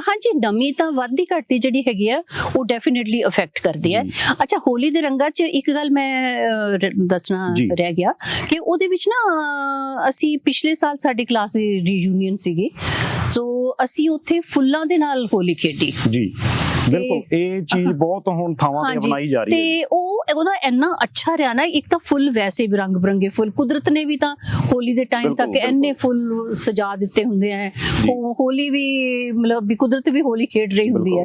ਹਾਂਜੀ ਨਮੀ ਤਾਂ ਵੱਧਦੀ ਘਟਦੀ ਜਿਹੜੀ ਹੈਗੀ ਆ ਉਹ ਡੈਫੀਨਿਟਲੀ ਅਫੈਕਟ ਕਰਦੀ ਹੈ। ਅੱਛਾ ਹੋਲੀ ਦੇ ਰੰਗਾਂ 'ਚ ਇੱਕ ਗੱਲ ਮੈਂ ਦੱਸਣਾ। ਰਹਿ ਗਿਆ ਕਿ ਉਹਦੇ ਵਿੱਚ ਨਾ ਅਸੀਂ ਪਿਛਲੇ ਸਾਲ ਸਾਡੀ ਕਲਾਸ ਦੀ ਰੀਯੂਨੀਅਨ ਸੀਗੀ ਸੋ ਅਸੀਂ ਉੱਥੇ ਫੁੱਲਾਂ ਦੇ ਨਾਲ ਹੋਲੀ ਖੇਡੀ ਜੀ ਬਿਲਕੁਲ ਇਹ ਚੀਜ਼ ਬਹੁਤ ਹੁਣ ਥਾਵਾਂ ਤੇ ਬਣਾਈ ਜਾ ਰਹੀ ਹੈ। ਤੇ ਉਹ ਉਹਦਾ ਇੰਨਾ ਅੱਛਾ ਰਿਹਾ ਨਾ ਇੱਕ ਤਾਂ ਫੁੱਲ ਵੈਸੇ ਵੀ ਰੰਗ ਬਰੰਗੇ ਫੁੱਲ ਕੁਦਰਤ ਨੇ ਵੀ ਤਾਂ ਹੋਲੀ ਦੇ ਟਾਈਮ ਤੱਕ ਇੰਨੇ ਫੁੱਲ ਸਜਾ ਦਿੱਤੇ ਹੁੰਦੇ ਆ। ਹੋਲੀ ਵੀ ਮਤਲਬ ਵੀ ਕੁਦਰਤ ਵੀ ਹੋਲੀ ਖੇਡ ਰਹੀ ਹੁੰਦੀ ਹੈ।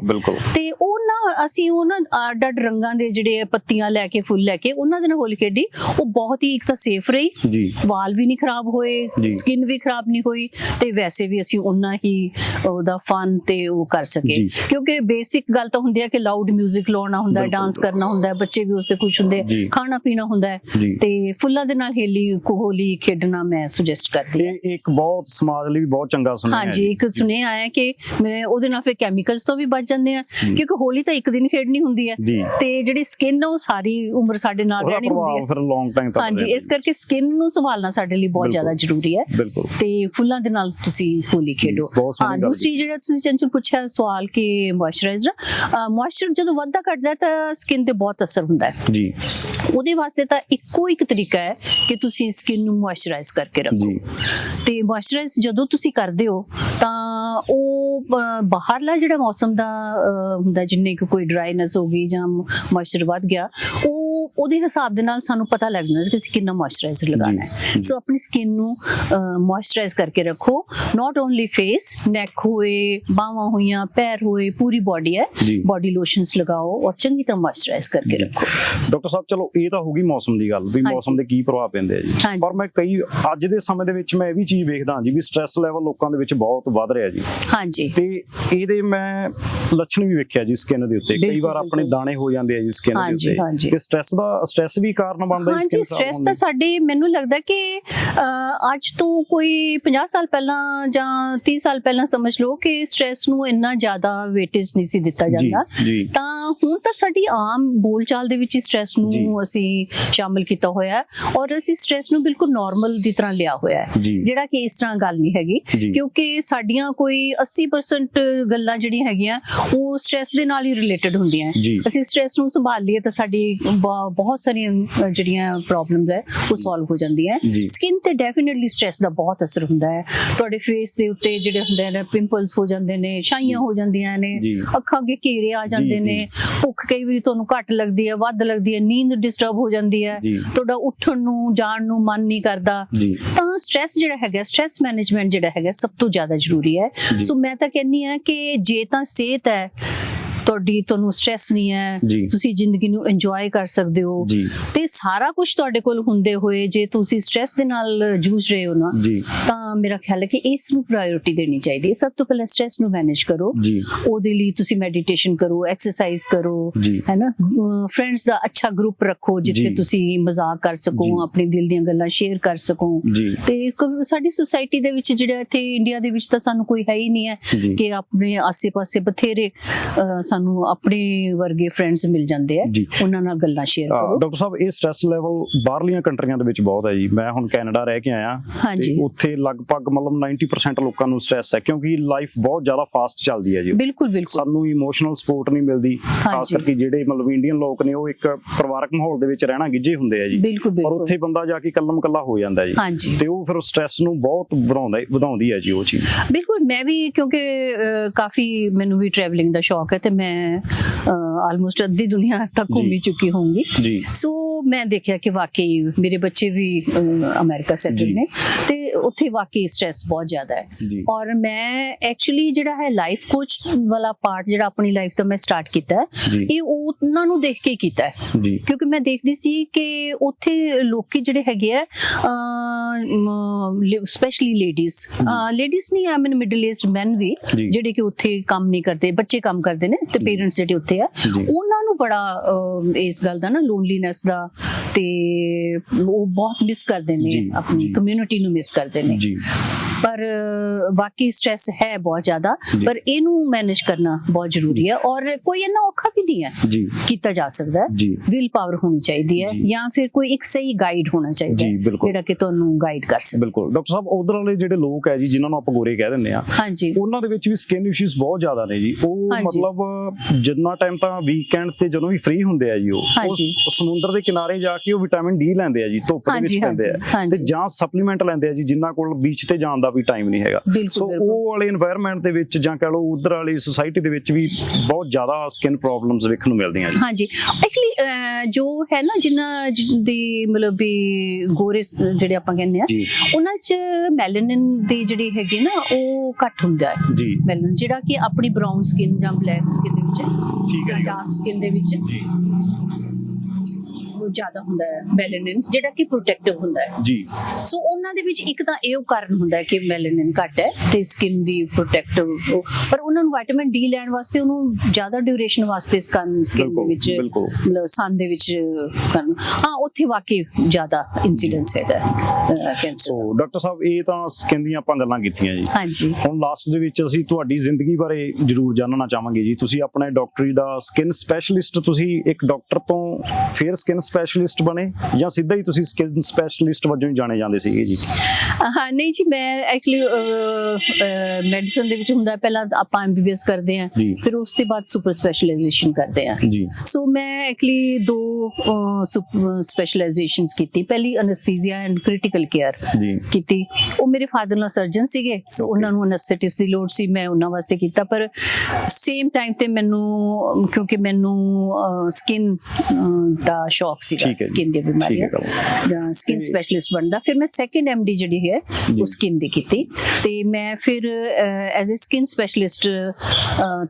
ਤੇ ਉਹ ਨਾ ਅਸੀਂ ਉਹ ਨਾ ਅੱਡ ਅੱਡ ਰੰਗਾਂ ਦੇ ਜਿਹੜੇ ਪੱਤੀਆਂ ਲੈ ਕੇ ਫੁੱਲ ਲੈ ਕੇ ਉਹਨਾਂ ਦੇ ਨਾਲ ਹੋਲੀ ਖੇਡੀ। ਉਹ ਬਹੁਤ ਹੀ ਇੱਕ ਤਾਂ ਸੇਫ ਰਹੀ। ਜੀ। ਵਾਲ ਵੀ ਨਹੀਂ ਖਰਾਬ ਹੋਏ। ਸਕਿਨ ਵੀ ਖਰਾਬ ਨਹੀਂ ਹੋਈ ਤੇ ਵੈਸੇ ਵੀ ਅਸੀਂ ਉਹਨਾਂ ਹੀ ਉਹਦਾ ਫਨ ਤੇ ਉਹ ਕਰ ਸਕੇ। ਕਿਉਂਕਿ ਬੇਸਿਕ ਗੱਲ ਤਾਂ ਹੁੰਦੀ ਹੈ ਕਿ ਲਾਊਡ 뮤직 ਲਾਉਣਾ ਹੁੰਦਾ ਹੈ ਡਾਂਸ ਕਰਨਾ ਹੁੰਦਾ ਹੈ ਬੱਚੇ ਵੀ ਉਸ ਤੇ ਖੁਸ਼ ਹੁੰਦੇ ਖਾਣਾ ਪੀਣਾ ਹੁੰਦਾ ਹੈ। ਤੇ ਫੁੱਲਾਂ ਦੇ ਨਾਲ ਹੇਲੀ ਹੋਲੀ ਖੇਡਣਾ ਮੈਂ ਸੁਜੈਸਟ ਕਰਦੀ ਹਾਂ। ਇਹ ਇੱਕ ਬਹੁਤ ਸਮਾਜ ਲਈ ਵੀ ਬਹੁਤ ਚੰਗਾ ਸੁਨੇਹਾ ਹੈ ਹਾਂਜੀ। ਇੱਕ ਸੁਨੇਹਾ ਆਇਆ ਕਿ ਮੈਂ ਉਹਦੇ ਨਾਲ ਫਿਰ ਕੈਮੀਕਲਸ ਤੋਂ ਵੀ ਬਚ ਜਾਂਦੇ ਆ। ਕਿਉਂਕਿ ਹੋਲੀ ਤਾਂ ਇੱਕ ਦਿਨ ਖੇਡਣੀ ਹੁੰਦੀ ਹੈ ਤੇ ਜਿਹੜੀ ਸਕਿਨ ਉਹ ਸਾਰੀ ਉਮਰ ਸਾਡੇ ਨਾਲ ਰਹਿਣੀ ਹੁੰਦੀ ਹੈ। ਫਿਰ ਲੌਂਗ ਟਾਈਮ ਤੱਕ ਹਾਂਜੀ ਇਸ ਕਰਕੇ ਸਕਿਨ ਨੂੰ ਸੰਭਾਲਣਾ ਸਾਡੇ ਲਈ ਬਹੁਤ। ਜ਼ਿਆਦਾ ਜ਼ਰੂਰੀ ਹੈ। ਤੇ ਫੁੱਲਾਂ ਦੇ ਨਾਲ ਤੁਸੀਂ ਹੋਲੀ ਖੇਡੋ। ਹਾਂ ਦੂਸਰੀ ਜਿਹੜਾ ਤੁਸੀਂ ਚੰਚਲ ਪੁੱਛਿਆ ਸਵਾਲ ਕਿ ਮੋਇਸਚਰਾਈਜ਼ਰ ਮੋਇਸਚਰ ਜਦੋਂ ਵੱਧਦਾ ਘਟਦਾ ਹੈ ਤਾਂ ਸਕਿਨ ਤੇ ਬਹੁਤ ਅਸਰ ਹੁੰਦਾ ਹੈ। ਜੀ। ਉਹਦੇ ਵਾਸਤੇ ਤਾਂ ਇੱਕੋ ਇੱਕ ਤਰੀਕਾ ਹੈ ਕਿ ਤੁਸੀਂ ਸਕਿਨ ਨੂੰ ਮੋਇਸਚਰਾਈਜ਼ ਕਰਕੇ ਰੱਖੋ। ਤੇ ਮੋਇਸਚਰਾਈਜ਼ ਜਦੋਂ ਤੁਸੀਂ ਕਰਦੇ ਹੋ ਤਾਂ ਉਹ ਬਾਹਰਲਾ ਜਿਹੜਾ ਮੌਸਮ ਦਾ ਹੁੰਦਾ ਜਿੰਨੇ ਕੁ ਕੋਈ ਡਰਾਈਨੈਸ ਹੋ ਗਈ ਜਾਂ ਮੋਇਸਚਰ ਵੱਧ ਗਿਆ ਉਹ ਉਹਦੇ ਹਿਸਾਬ ਦੇ ਨਾਲ ਸਾਨੂੰ ਪਤਾ ਲੱਗ ਜਾਂਦਾ ਕਿ ਅਸੀਂ ਕਿੰਨਾ ਮੋਇਸਚਰਾਈਜ਼ਰ ਲਗਾਉਣਾ ਹੈ। ਸੋ ਆਪਣੀ ਸਕਿਨ ਨੂੰ ਮੋਇਸਚਰਾਈਜ਼ ਕਰਕੇ ਰੱਖੋ। ਨਾਟ ਓਨਲੀ ਫੇਸ ਨੈਕ ਹੋਏ ਬਾਹਾਂ ਹੋਈਆਂ ਪੈਰ ਹੋਏ ਪੂਰੀ ਬਾਡੀ ਹੈ। ਬਾਡੀ ਲੋਸ਼ਨਸ ਲਗਾਓ ਔਰ ਚੰਗੀ ਤਰ੍ਹਾਂ ਮੋਇਸਚਰਾਈਜ਼ ਕਰਕੇ ਰੱਖੋ। ਡਾਕਟਰ ਸਾਹਿਬ ਚਲੋ ਇਹ ਤਾਂ ਹੋ ਗਈ ਮੌਸਮ ਦੀ ਗੱਲ ਵੀ। ਮੌਸਮ ਦੇ ਕੀ ਪ੍ਰਭਾਵ ਪੈਂਦੇ ਆ ਜੀ। ਪਰ ਮੈਂ ਕਈ ਅੱਜ ਦੇ ਸਮੇਂ ਦੇ ਵਿੱਚ ਮੈਂ ਇਹ ਵੀ ਚੀਜ਼ ਵੇਖਦਾ ਹਾਂ ਜੀ ਵੀ ਸਟ੍ਰੈਸ ਲੈਵਲ ਲੋਕਾਂ ਦੇ ਵਿੱਚ ਬਹੁਤ ਵੱਧ ਰਿਹਾ ਜੀ। ਹਾਂਜੀ ਤੇ ਇਹਦੇ ਮੈਂ ਲੱਛਣ ਵੀ ਵੇਖਿਆ ਜੀ ਸਕਿਨ ਦੇ ਉੱਤੇ ਕਈ ਵਾਰ ਆਪਣੇ। ਦਾਣੇ ਹੋ ਜਾਂਦੇ ਆ ਜੀ ਸਕਿਨ ਦੇ ਹਾਂਜੀ, ਉੱਤੇ ਹਾਂਜੀ। ਤੇ ਸਟ੍ਰੈਸ ਦਾ ਸਟ੍ਰੈਸ ਵੀ ਕਾਰਨ ਬਣਦਾ ਜੀ ਹਾਂਜੀ skin ਸਟ੍ਰੈਸ ਖਰਾਬ ਤਾਂ ਸਾਡੇ ਮੈਨੂੰ ਲੱਗਦਾ ਕਿ ਅੱਜ ਤੋਂ ਕੋਈ 50 ਸਾਲ ਪਹਿਲਾਂ ਜਾਂ 30 ਸਾਲ ਪਹਿਲਾਂ ਸਮਝ ਲਓ ਕਿ ਸਟ੍ਰੈਸ ਨੂੰ ਇੰਨਾ ਜ਼ਿਆਦਾ ਵੇਟੇਜ ਨਹੀਂ ਸੀ ਦਿੱਤਾ ਦੀ? ਜਾਂਦਾ ਤਾਂ ਹੁਣ ਤਾਂ ਸਾਡੀ ਆਮ ਬੋਲਚਾਲ ਦੇ ਵਿੱਚ ਹੀ ਸਟ੍ਰੈਸ। ਨੂੰ ਅਸੀਂ ਸ਼ਾਮਿਲ ਕੀਤਾ ਹੋਇਆ ਹੈ ਔਰ ਅਸੀਂ ਸਟ੍ਰੈਸ ਨੂੰ ਬਿਲਕੁਲ ਨਾਰਮਲ ਦੀ ਤਰ੍ਹਾਂ ਲਿਆ ਹੋਇਆ ਹੈ। ਜਿਹੜਾ ਕਿ ਇਸ ਤਰ੍ਹਾਂ ਗੱਲ ਨਹੀਂ ਹੈਗੀ ਕਿਉਂਕਿ ਸਾਡੀਆਂ ਕੋਈ 80% ਗੱਲਾਂ ਜਿਹੜੀਆਂ ਹੈਗੀਆਂ ਉਹ ਸਟ੍ਰੈਸ ਦੇ ਨਾਲ ਹੀ ਰਿਲੇਟਡ ਹੁੰਦੀਆਂ ਅਸੀਂ ਸਟ੍ਰੈਸ ਨੂੰ ਸੰਭਾਲ ਲਈਏ ਤਾਂ ਸਾਡੀ ਬਹੁਤ ਸਾਰੀਆਂ ਜਿਹੜੀਆਂ ਪ੍ਰੋਬਲਮਸ ਹੈ ਉਹ ਸੋਲਵ ਹੋ ਜਾਂਦੀਆਂ ਸਕਿਨ ਤੇ ਡੈਫੀਨਿਟਲੀ ਸਟ੍ਰੈਸ ਦਾ ਬਹੁਤ ਅਸਰ ਹੁੰਦਾ ਹੈ। ਤੁਹਾਡੇ ਫੇਸ ਦੇ ਉੱਤੇ ਜਿਹੜੇ ਹੁੰਦੇ ਨੇ ਪਿੰਪਲਸ ਹੋ ਜਾਂਦੇ ਨੇ ਛਾਈਆਂ ਹੋ ਜਾਂਦੀਆਂ ਨੇ ਅੱਖਾਂ ਅੱਗੇ ਘੇਰੇ ਆ ਜਾਂਦੇ। ਨੇ ਭੁੱਖ ਕਈ ਵਾਰੀ ਤੁਹਾਨੂੰ ਘੱਟ ਲੱਗਦੀ ਹੈ ਵੱਧ ਲੱਗਦੀ ਹੈ ਨੀਂਦ ਡਿਸਟਰਬ ਹੋ ਜਾਂਦੀ ਹੈ। ਤੁਹਾਡਾ ਉੱਠਣ ਨੂੰ ਜਾਣ ਨੂੰ ਮਨ ਨਹੀਂ ਕਰਦਾ। ਤਾਂ ਸਟ੍ਰੈਸ ਜਿਹੜਾ ਹੈਗਾ ਸਟ੍ਰੈਸ ਮੈਨੇਜਮੈਂਟ ਜਿਹੜਾ ਹੈਗਾ ਸਭ ਤੋਂ ਜ਼ਿਆਦਾ ਜ਼ਰੂਰੀ ਹੈ। ਸੋ ਮੈਂ ਤਾਂ ਕਹਿੰਨੀ ਆ ਕਿ ਜੇ ਤਾਂ ਸਿਹਤ ਹੈ ਤੁਹਾਡੀ ਤੁਹਾਨੂੰ ਸਟ੍ਰੈਸ ਨਹੀਂ ਹੈ ਤੁਸੀਂ ਜ਼ਿੰਦਗੀ ਨੂੰ ਇੰਜੋਏ ਕਰ ਸਕਦੇ ਹੋ। ਤੇ ਸਾਰਾ ਕੁਝ ਤੁਹਾਡੇ ਕੋਲ ਹੁੰਦੇ ਹੋਏ ਜੇ ਤੁਸੀਂ ਸਟ੍ਰੈਸ ਦੇ ਨਾਲ ਜੂਝ ਰਹੇ ਹੋ ਨਾ ਤਾਂ ਮੇਰਾ ਖਿਆਲ ਹੈ ਕਿ ਇਸ ਨੂੰ ਪ੍ਰਾਇੋਰਟੀ ਦੇਣੀ ਚਾਹੀਦੀ ਹੈ। ਸਭ ਤੋਂ ਪਹਿਲਾਂ ਸਟ੍ਰੈਸ ਨੂੰ ਮੈਨੇਜ ਕਰੋ। ਉਹਦੇ ਲਈ ਤੁਸੀਂ ਮੈਡੀਟੇਸ਼ਨ ਕਰੋ ਐਕਸਰਸਾਈਜ਼ ਕਰੋ ਜੀ। ਹੈ ਨਾ? ਫਰੈਂਡਸ ਦਾ ਅੱਛਾ ਗਰੁੱਪ ਰੱਖੋ ਜਿੱਥੇ। ਤੁਸੀਂ ਮਜ਼ਾਕ ਕਰ ਸਕੋ। ਆਪਣੇ ਦਿਲ ਦੀਆਂ ਗੱਲਾਂ ਸ਼ੇਅਰ ਕਰ ਸਕੋ। ਤੇ ਸਾਡੀ ਸੁਸਾਇਟੀ ਦੇ ਵਿੱਚ ਜਿਹੜਾ ਇੱਥੇ ਇੰਡੀਆ ਦੇ ਵਿੱਚ ਤਾਂ ਸਾਨੂੰ ਕੋਈ ਹੈ ਹੀ ਨਹੀਂ ਹੈ ਕਿ ਆਪਣੇ ਆਸੇ-ਪਾਸੇ ਬਥੇਰੇ ਸਾਨੂੰ ਆਪਣੇ ਵਰਗੇ ਫਰੈਂਡਸ ਮਿਲ ਜਾਂਦੇ ਆ। ਉਹਨਾਂ ਨਾਲ ਗੱਲਾਂ ਸ਼ੇਅਰ ਕਰੋ। ਡਾਕਟਰ ਸਾਹਿਬ ਇਹ ਸਟ੍ਰੈਸ ਲੈਵਲ ਬਾਹਰਲੀਆਂ ਕੰਟਰੀਆਂ ਦੇ ਵਿੱਚ ਬਹੁਤ ਹੈ ਜੀ। ਮੈਂ ਹੁਣ ਕੈਨੇਡਾ ਰਹਿ ਕੇ ਆਇਆ। ਤੇ ਉੱਥੇ ਲਗਭਗ ਮਤਲਬ 90% ਲੋਕਾਂ ਨੂੰ ਸਟ੍ਰੈਸ ਹੈ ਕਿਉਂਕਿ ਲਾਈਫ ਬਹੁਤ ਜ਼ਿਆਦਾ ਫਾਸਟ ਚੱਲਦੀ ਹੈ ਜੀ। ਬਿਲਕੁਲ ਬਿਲਕੁਲ। ਸਾਨੂੰ ਇਮੋਸ਼ਨਲ ਸਪੋਰਟ ਨਹੀਂ ਮਿਲਦੀ। ਖਾਸ। ਕਰਕੇ ਜਿਹੜੇ ਮਤਲਬ ਇੰਡੀਅਨ ਲੋਕ ਨੇ ਉਹ ਇੱਕ ਪਰਿਵਾਰਕ ਮਾਹੌਲ ਦੇ ਵਿੱਚ ਰਹਿਣਾ ਗਿੱਜੇ ਹੁੰਦੇ ਆ ਜੀ। ਪਰ ਉੱਥੇ ਬੰਦਾ ਜਾ ਕੇ ਕੱਲਮ ਕੱਲਾ ਹੋ ਜਾਂਦਾ ਜੀ। ਤੇ ਉਹ ਫਿਰ ਸਟ੍ਰੈਸ ਨੂੰ ਬਹੁਤ ਵਧਾਉਂਦਾ ਵਧਾਉਂਦੀ ਹੈ ਜੀ ਉਹ ਚੀਜ਼। ਬਿਲਕੁਲ ਮੈਂ ਵੀ ਕਿਉਂਕਿ ਕਾਫੀ ਮੈਨੂੰ ਵੀ ਟਰੈਵਲਿੰਗ ਦਾ ਸ਼ੌਕ ਹੈ ਤੇ ਮੈਂ ਆਲਮੋਸਟ ਅੱਧੀ ਦੁਨੀਆ ਤੱਕ। ਘੁੰਮੀ ਚੁੱਕੀ ਹੋਊਂਗੀ ਜੀ ਮੈਂ ਦੇਖਿਆ ਕਿ ਵਾਕਈ ਮੇਰੇ ਬੱਚੇ ਵੀ ਅਮਰੀਕਾ। ਸੈਟਲ ਨੇ ਤੇ ਉੱਥੇ ਵਾਕਈ ਸਟ੍ਰੈਸ ਬਹੁਤ ਜ਼ਿਆਦਾ ਹੈ। ਔਰ ਮੈਂ ਐਕਚੁਅਲੀ ਜਿਹੜਾ ਹੈ ਲਾਈਫ ਕੋਚ ਵਾਲਾ ਪਾਰਟ ਜਿਹੜਾ ਆਪਣੀ ਲਾਈਫ ਤੋਂ ਮੈਂ ਸਟਾਰਟ ਕੀਤਾ ਇਹ ਉਹਨਾਂ ਨੂੰ ਦੇਖ ਕੇ ਕੀਤਾ ਕਿਉਂਕਿ ਮੈਂ ਦੇਖਦੀ ਸੀ ਕਿ ਉੱਥੇ ਲੋਕੀ ਜਿਹੜੇ ਹੈਗੇ ਆ ਸਪੈਸ਼ਲੀ ਲੇਡੀਜ਼ ਲੇਡੀਜ਼ ਨਹੀਂ ਆਈ ਮੀਨ ਮਿਡਲ ਏਜਡ ਮੈਨ ਵੀ। ਜਿਹੜੇ ਕਿ ਉੱਥੇ ਕੰਮ ਨਹੀਂ ਕਰਦੇ ਬੱਚੇ ਕੰਮ ਕਰਦੇ ਨੇ ਤੇ ਪੇਰੈਂਟਸ ਜਿਹੜੇ ਉੱਥੇ ਆ। ਉਹਨਾਂ ਨੂੰ ਬੜਾ ਇਸ ਗੱਲ ਦਾ ਨਾ ਲੋਨਲੀਨੈਸ ਦਾ ਤੇ ਉਹ ਬਹੁਤ ਮਿਸ ਕਰਦੇ ਨੇ ਆਪਣੀ। ਕਮਿਊਨਿਟੀ ਨੂੰ ਮਿਸ ਕਰਦੇ ਨੇ ਜੀ ਪਰ ਬਾਕੀ ਸਟ੍ਰੈਸ ਹੈ ਬਹੁਤ ਜ਼ਿਆਦਾ। ਪਰ ਇਹਨੂੰ ਮੈਨੇਜ ਕਰਨਾ ਬਹੁਤ ਜ਼ਰੂਰੀ ਹੈ ਔਰ ਕੋਈ ਇੰਨਾ ਔਖਾ ਵੀ ਨਹੀਂ ਹੈ ਕੀਤਾ ਜਾ ਸਕਦਾ ਹੈ ਵਿਲ ਪਾਵਰ ਹੋਣੀ ਚਾਹੀਦੀ ਹੈ ਜੀ। ਫਿਰ ਕੋਈ ਇੱਕ ਸਹੀ ਗਾਈਡ ਹੋਣਾ ਚਾਹੀਦਾ। ਜਿਹੜਾ ਕਿ ਤੁਹਾਨੂੰ ਗਾਈਡ ਕਰ ਸਕੇ ਬਿਲਕੁਲ ਡਾਕਟਰ ਸਾਹਿਬ ਉਧਰ ਵਾਲੇ ਜਿਹੜੇ ਲੋਕ ਹੈ ਜੀ ਜਿਨ੍ਹਾਂ ਨੂੰ ਆਪਾਂ ਗੋਰੇ ਕਹਿ ਦਿੰਦੇ ਆ ਹਾਂਜੀ ਉਹਨਾਂ ਦੇ ਵਿੱਚ ਵੀ ਸਕਿਨ ਇਸ਼ੂਜ਼ ਬਹੁਤ ਜ਼ਿਆਦਾ ਨੇ ਜੀ ਉਹ। ਮਤਲਬ ਜਿੰਨਾ ਟਾਈਮ ਤਾਂ ਵੀਕਐਂਡ ਤੇ ਜਦੋਂ ਵੀ ਫ੍ਰੀ ਹੁੰਦੇ ਆ ਜੀ ਉਹ ਸਮੁੰਦਰ ਦੇ ਕਿਨਾਰੇ ਜਾ ਕੇ ਉਹ ਵਿਟਾਮਿਨ ਡੀ ਲੈਂਦੇ ਆ ਜੀ ਧੁੱਪ ਦੇ ਵਿੱਚ ਪੈਂਦੇ ਆ। ਤੇ ਜਾਂ ਸਪਲੀਮੈਂਟ ਲੈਂਦੇ ਆ ਜੀ ਜਿਨ੍ਹਾਂ ਕੋਲ ਬੀਚ ਤੇ ਜਾਣ ਦਾ ਵੀ ਟਾਈਮ ਨਹੀਂ ਹੈਗਾ। ਸੋ ਉਹ ਵਾਲੇ এনवायरमेंट ਦੇ ਵਿੱਚ ਜਾਂ ਕਹ ਲਓ ਉਧਰ ਵਾਲੀ ਸੋਸਾਇਟੀ ਦੇ ਵਿੱਚ ਵੀ ਬਹੁਤ ਜ਼ਿਆਦਾ ਸਕਿਨ ਪ੍ਰੋਬਲਮਸ ਵੇਖਣ ਨੂੰ ਮਿਲਦੀਆਂ ਜੀ। ਹਾਂਜੀ। ਐਕਚੁਅਲੀ ਜੋ ਹੈ ਨਾ ਜਿਨ੍ਹਾਂ ਦੇ ਮਤਲਬ ਗੋਰੇ ਜਿਹੜੇ ਆਪਾਂ ਕਹਿੰਦੇ ਆ ਉਹਨਾਂ 'ਚ ਮੈਲੈਨਿਨ ਦੇ ਜਿਹੜੇ ਹੈਗੇ ਨਾ ਉਹ ਘੱਟ ਹੁੰਦਾ ਹੈ। ਜੀ। ਮੈਲਨ ਜਿਹੜਾ ਕਿ ਆਪਣੀ ਬ੍ਰਾਊਨ ਸਕਿਨ ਜਾਂ ਬਲੈਕ ਸਕਿਨ ਦੇ ਵਿੱਚ ਠੀਕ ਹੈ ਜੀ ਡਾਰਕ ਸਕਿਨ ਦੇ ਵਿੱਚ। ਜੀ। ਜ਼ਿਆਦਾ ਹੁੰਦਾ ਹੈ ਮੈਲੈਨਿਨ ਜਿਹੜਾ ਕਿ ਪ੍ਰੋਟੈਕਟਿਵ ਹੁੰਦਾ ਹੈ। ਜੀ। ਸੋ ਉਹਨਾਂ ਦੇ ਵਿੱਚ ਇੱਕ ਤਾਂ ਇਹ ਕਾਰਨ ਹੁੰਦਾ ਹੈ ਕਿ ਮੈਲੈਨਿਨ ਘੱਟ ਹੈ ਤੇ ਸਕਿਨ ਦੀ ਪ੍ਰੋਟੈਕਟਿਵ ਪਰ ਉਹਨਾਂ ਨੂੰ ਵਿਟਾਮਿਨ ਡੀ ਲੈਣ ਵਾਸਤੇ ਉਹਨੂੰ ਜ਼ਿਆਦਾ ਡਿਊਰੇਸ਼ਨ ਵਾਸਤੇ ਸਕਿਨ ਸਕਿਨ ਦੇ ਵਿੱਚ। ਮਤਲਬ ਸਨ ਦੇ ਵਿੱਚ ਕਰਨ। ਹਾਂ ਉੱਥੇ ਵਾਕਈ ਜ਼ਿਆਦਾ ਇਨਸੀਡੈਂਸ ਹੈਗਾ ਕੈਂਸਰ ਸੋ ਡਾਕਟਰ ਸਾਹਿਬ ਇਹ ਤਾਂ ਸਕਿਨ ਦੀਆਂ ਆਪਾਂ ਗੱਲਾਂ ਕੀਤੀਆਂ ਜੀ। ਹਾਂਜੀ। ਹੁਣ ਲਾਸਟ ਦੇ ਵਿੱਚ ਅਸੀਂ ਤੁਹਾਡੀ ਜ਼ਿੰਦਗੀ ਬਾਰੇ ਜਰੂਰ ਜਾਣਨਾ ਚਾਹਾਂਗੇ ਜੀ। ਤੁਸੀਂ ਆਪਣੇ ਡਾਕਟਰੀ ਦਾ ਸਕਿਨ ਸਪੈਸ਼ਲਿਸਟ ਤੁਸੀਂ ਇੱਕ ਡਾਕਟਰ ਤੋਂ ਫਿਰ ਸਕਿਨ ਸਪੈਸ਼ਲਿਸਟ ਬਣੇ ਜਾਂ ਸਿੱਧਾ ਹੀ ਤੁਸੀਂ ਸਕਿਨ ਸਪੈਸ਼ਲਿਸਟ ਵਜੋਂ ਹੀ ਜਾਣੇ ਜਾਂਦੇ ਸੀਗੇ ਜੀ? ਹਾਂ ਨਹੀਂ ਜੀ ਮੈਂ ਐਕਚੁਅਲੀ ਮੈਡੀਸਨ ਦੇ ਵਿੱਚ ਹੁੰਦਾ ਪਹਿਲਾਂ ਆਪਾਂ ਐਮਬੀਬੀਐਸ ਕਰਦੇ ਜੀ। ਫਿਰ ਉਸ ਤੋਂ ਬਾਅਦ ਸੁਪਰ ਸਪੈਸ਼ਲਾਈਜੇਸ਼ਨ ਕਰਦੇ ਜੀ। ਸੋ ਮੈਂ ਐਕਚੁਅਲੀ ਦੋ ਸਪੈਸ਼ਲਾਈਜੇਸ਼ਨਸ ਕੀਤੀ। ਪਹਿਲੀ ਅਨੈਸਥੀਸੀਆ ਐਂਡ ਕ੍ਰਿਟੀਕਲ ਕੇਅਰ ਜੀ। ਕੀਤੀ। ਉਹ ਮੇਰੇ ਫਾਦਰ ਨਾਲ ਸਰਜਨ ਸੀਗੇ ਸੋ. ਉਹਨਾਂ ਨੂੰ ਅਨੈਸਥੈਟਿਸ ਦੀ ਲੋੜ ਸੀ ਮੈਂ ਉਹਨਾਂ ਵਾਸਤੇ ਕੀਤਾ। ਪਰ ਸੇਮ ਟਾਈਮ ਤੇ ਮੈਨੂੰ ਕਿਉਂਕਿ ਮੈਨੂੰ ਸਕਿਨ ਦਾ ਸ਼ੌਕ ਸੀਗਾ ਠੀਕ ਹੈ ਜੀ। ਸਕਿਨ ਦੀ ਠੀਕ ਬਿਮਾਰੀਆਂ ਹੈ। ਜਾਂ ਸਕਿਨ ਸਪੈਸ਼ਲਿਸਟ ਬਣਦਾ। ਫਿਰ ਮੈਂ ਸੈਕੰਡ ਐਮਡੀ ਜਿਹੜੀ ਹੈ ਜੀ। ਉਹ ਸਕਿਨ ਦੀ ਕੀਤੀ। ਤੇ ਮੈਂ ਫਿਰ ਐਜ਼ ਅ ਸਕਿਨ ਸਪੈਸ਼ਲਿਸਟ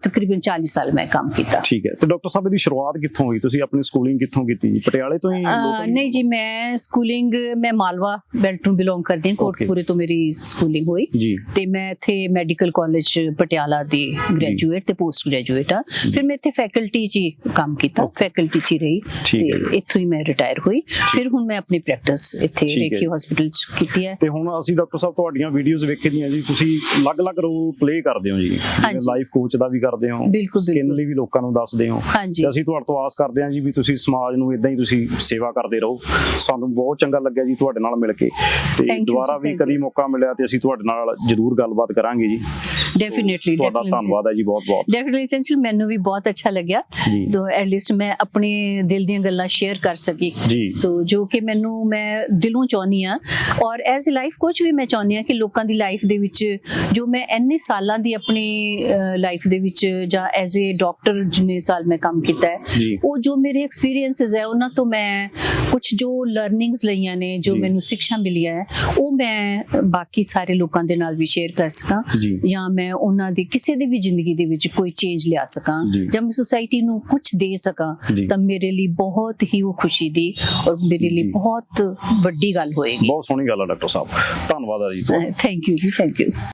ਤਕਰੀਬਨ 40 ਸਾਲ ਮੈਂ ਕੰਮ ਕੀਤਾ। ਠੀਕ ਹੈ। ਤੇ ਡਾਕਟਰ ਸਾਹਿਬ ਦੀ ਸ਼ੁਰੂਆਤ ਕਿੱਥੋਂ ਹੋਈ? ਤੁਸੀਂ ਆਪਣੀ ਸਕੂਲਿੰਗ ਕਿੱਥੋਂ ਕੀਤੀ? ਜੀ ਪਟਿਆਲੇ ਤੋਂ ਹੀ ਅਹ? ਨਹੀਂ ਜੀ ਮੈਂ ਸਕੂਲਿੰਗ ਮੈਂ ਮਾਲਵਾ ਬੈਲਟ ਤੋਂ ਬਿਲੋਂਗ ਕਰਦੀ ਹਾਂ। ਕੋਟਪੂਰੇ ਤੋਂ ਮੇਰੀ ਸਕੂਲਿੰਗ ਹੋਈ। ਜੀ। ਤੇ ਮੈਂ ਇੱਥੇ ਮੈਡੀਕਲ ਕਾਲਜ ਪਟਿਆਲਾ ਦੀ ਗ੍ਰੈਜੂਏਟ ਤੇ ਪੋਸਟ ਗ੍ਰੈਜੂਏਟ ਆ ਫਿਰ ਮੈਂ ਇੱਥੇ ਫੈਕਲਟੀ 'ਚ ਹੀ ਕੰਮ ਕੀਤਾ. ਫੈਕਲਟੀ 'ਚ ਹੀ ਰਹੀ। ਠੀਕ ਹੈ ਇੱਥੋਂ ਹੀ ਮੈਂ ਰਿਟਾਇਰ ਹੋਈ। ਫਿਰ ਹੁਣ ਮੈਂ ਆਪਣੀ ਪ੍ਰੈਕਟਿਸ ਇੱਥੇ। ਰੇਖੀ ਹਸਪੀਟਲ 'ਚ ਕੀਤੀ ਹੈ। ਤੇ ਹੁਣ ਅਸੀਂ ਡਾਕਟਰ ਸਾਹਿਬ ਤੁਹਾਡੀਆਂ ਵੀਡੀਓਜ਼ ਵੇਖੇ ਦੀਆਂ ਜੀ ਤੁਸੀਂ ਅਲੱਗ-ਅਲੱਗ ਰੋਲ ਪਲੇ ਕਰਦੇ ਹੋ ਜੀ। ਜਿਵੇਂ। ਲਾਈਫ ਕੋਚ ਦਾ ਵੀ ਕਰਦੇ ਹੋ ਸਕਿਨ। ਲਈ ਵੀ ਲੋਕਾਂ ਨੂੰ ਦੱਸਦੇ ਹੋ। ਤੇ ਅਸੀਂ ਤੁਹਾਡੇ ਤੋਂ ਆਸ ਕਰਦੇ ਹਾਂ ਜੀ ਵੀ ਤੁਸੀਂ ਸਮਾਜ ਨੂੰ ਇਦਾਂ ਹੀ ਤੁਸੀਂ ਸੇਵਾ ਕਰਦੇ ਰਹੋ। ਸਾਨੂੰ ਬਹੁਤ ਚੰਗਾ ਲੱਗਿਆ ਜੀ ਤੁਹਾਡੇ ਨਾਲ ਮਿਲ ਕੇ। ਤੇ ਦੁਬਾਰਾ ਵੀ ਕਦੀ ਮੌਕਾ ਮਿਲਿਆ ਤੇ ਅਸੀਂ ਤੁਹਾਡੇ ਨਾਲ ਜ਼ਰੂਰ ਗੱਲਬਾਤ ਕਰਾਂਗੇ ਜੀ। ਡੈਫੀਨਿਟਲੀ ਤੁਹਾਡਾ ਧੰਨਵਾਦ ਹੈ ਜੀ ਬਹੁਤ ਬਹੁਤ। ਡੈਫੀਨਿਟਲੀ ਸੈਂਚੁਅਲ ਮੈਨੂੰ ਵੀ ਬਹੁਤ ਅੱਛਾ ਲੱਗਿਆ। ਤੋ ਐਟ ਲੀਸਟ ਮੈਂ ਆਪਣੇ ਦਿਲ ਦੀਆਂ ਗੱਲਾਂ ਸ਼ੇਅਰ ਕਰ ਸਕੀ ਸੋ ਜੋ ਕਿ ਮੈਨੂੰ ਮੈਂ ਦਿਲੋਂ ਚਾਹੁੰਦੀ ਆ ਔਰ ਐਜ਼ ਅ ਲਾਈਫ ਕੋਚ ਵੀ ਮੈਂ ਚਾਹੁੰਦੀ ਆ ਕਿ ਲੋਕਾਂ ਦੀ ਲਾਈਫ ਦੇ ਵਿੱਚ ਜੋ ਮੈਂ ਇੰਨੇ ਸਾਲਾਂ ਦੀ ਆਪਣੀ ਲਾਈਫ ਦੇ ਵਿੱਚ ਜਾਂ ਐਜ਼ ਅ ਡਾਕਟਰ ਜਿੰਨੇ ਸਾਲ ਮੈਂ ਕੰਮ ਕੀਤਾ ਹੈ ਉਹ ਜੋ ਮੇਰੇ ਐਕਸਪੀਰੀਐਂਸਸ ਹੈ ਉਹਨਾਂ ਤੋਂ ਮੈਂ ਕੁਝ ਜੋ ਲਰਨਿੰਗਸ ਲਈਆਂ ਨੇ ਜੋ। ਮੈਨੂੰ ਸਿੱਖਿਆ ਮਿਲੀ ਹੈ ਉਹ ਮੈਂ ਬਾਕੀ ਸਾਰੇ ਲੋਕਾਂ ਦੇ ਨਾਲ ਵੀ ਸ਼ੇਅਰ ਕਰ ਸਕਾਂ ਜੀ ਮੈਂ ਉਹਨਾਂ ਦੀ ਕਿਸੇ ਦੀ ਵੀ ਜ਼ਿੰਦਗੀ ਦੇ ਵਿੱਚ ਕੋਈ ਚੇਂਜ ਲਿਆ ਸਕਾਂ ਜੀ। ਮੈਂ ਸੁਸਾਇਟੀ ਨੂੰ ਕੁਝ ਦੇ ਸਕਾਂ। ਤਾਂ ਮੇਰੇ ਲਈ ਬਹੁਤ ਹੀ ਉਹ ਖੁਸ਼ੀ ਦੀ ਔਰ ਮੇਰੇ ਲਈ। ਬਹੁਤ ਵੱਡੀ ਗੱਲ ਹੋਏਗੀ। ਬਹੁਤ ਸੋਹਣੀ ਗੱਲ ਹੈ ਡਾਕਟਰ ਸਾਹਿਬ। ਧੰਨਵਾਦ ਹੈ ਜੀ। ਤੁਹਾਡਾ ਥੈਂਕ ਯੂ ਜੀ ਥੈਂਕ ਯੂ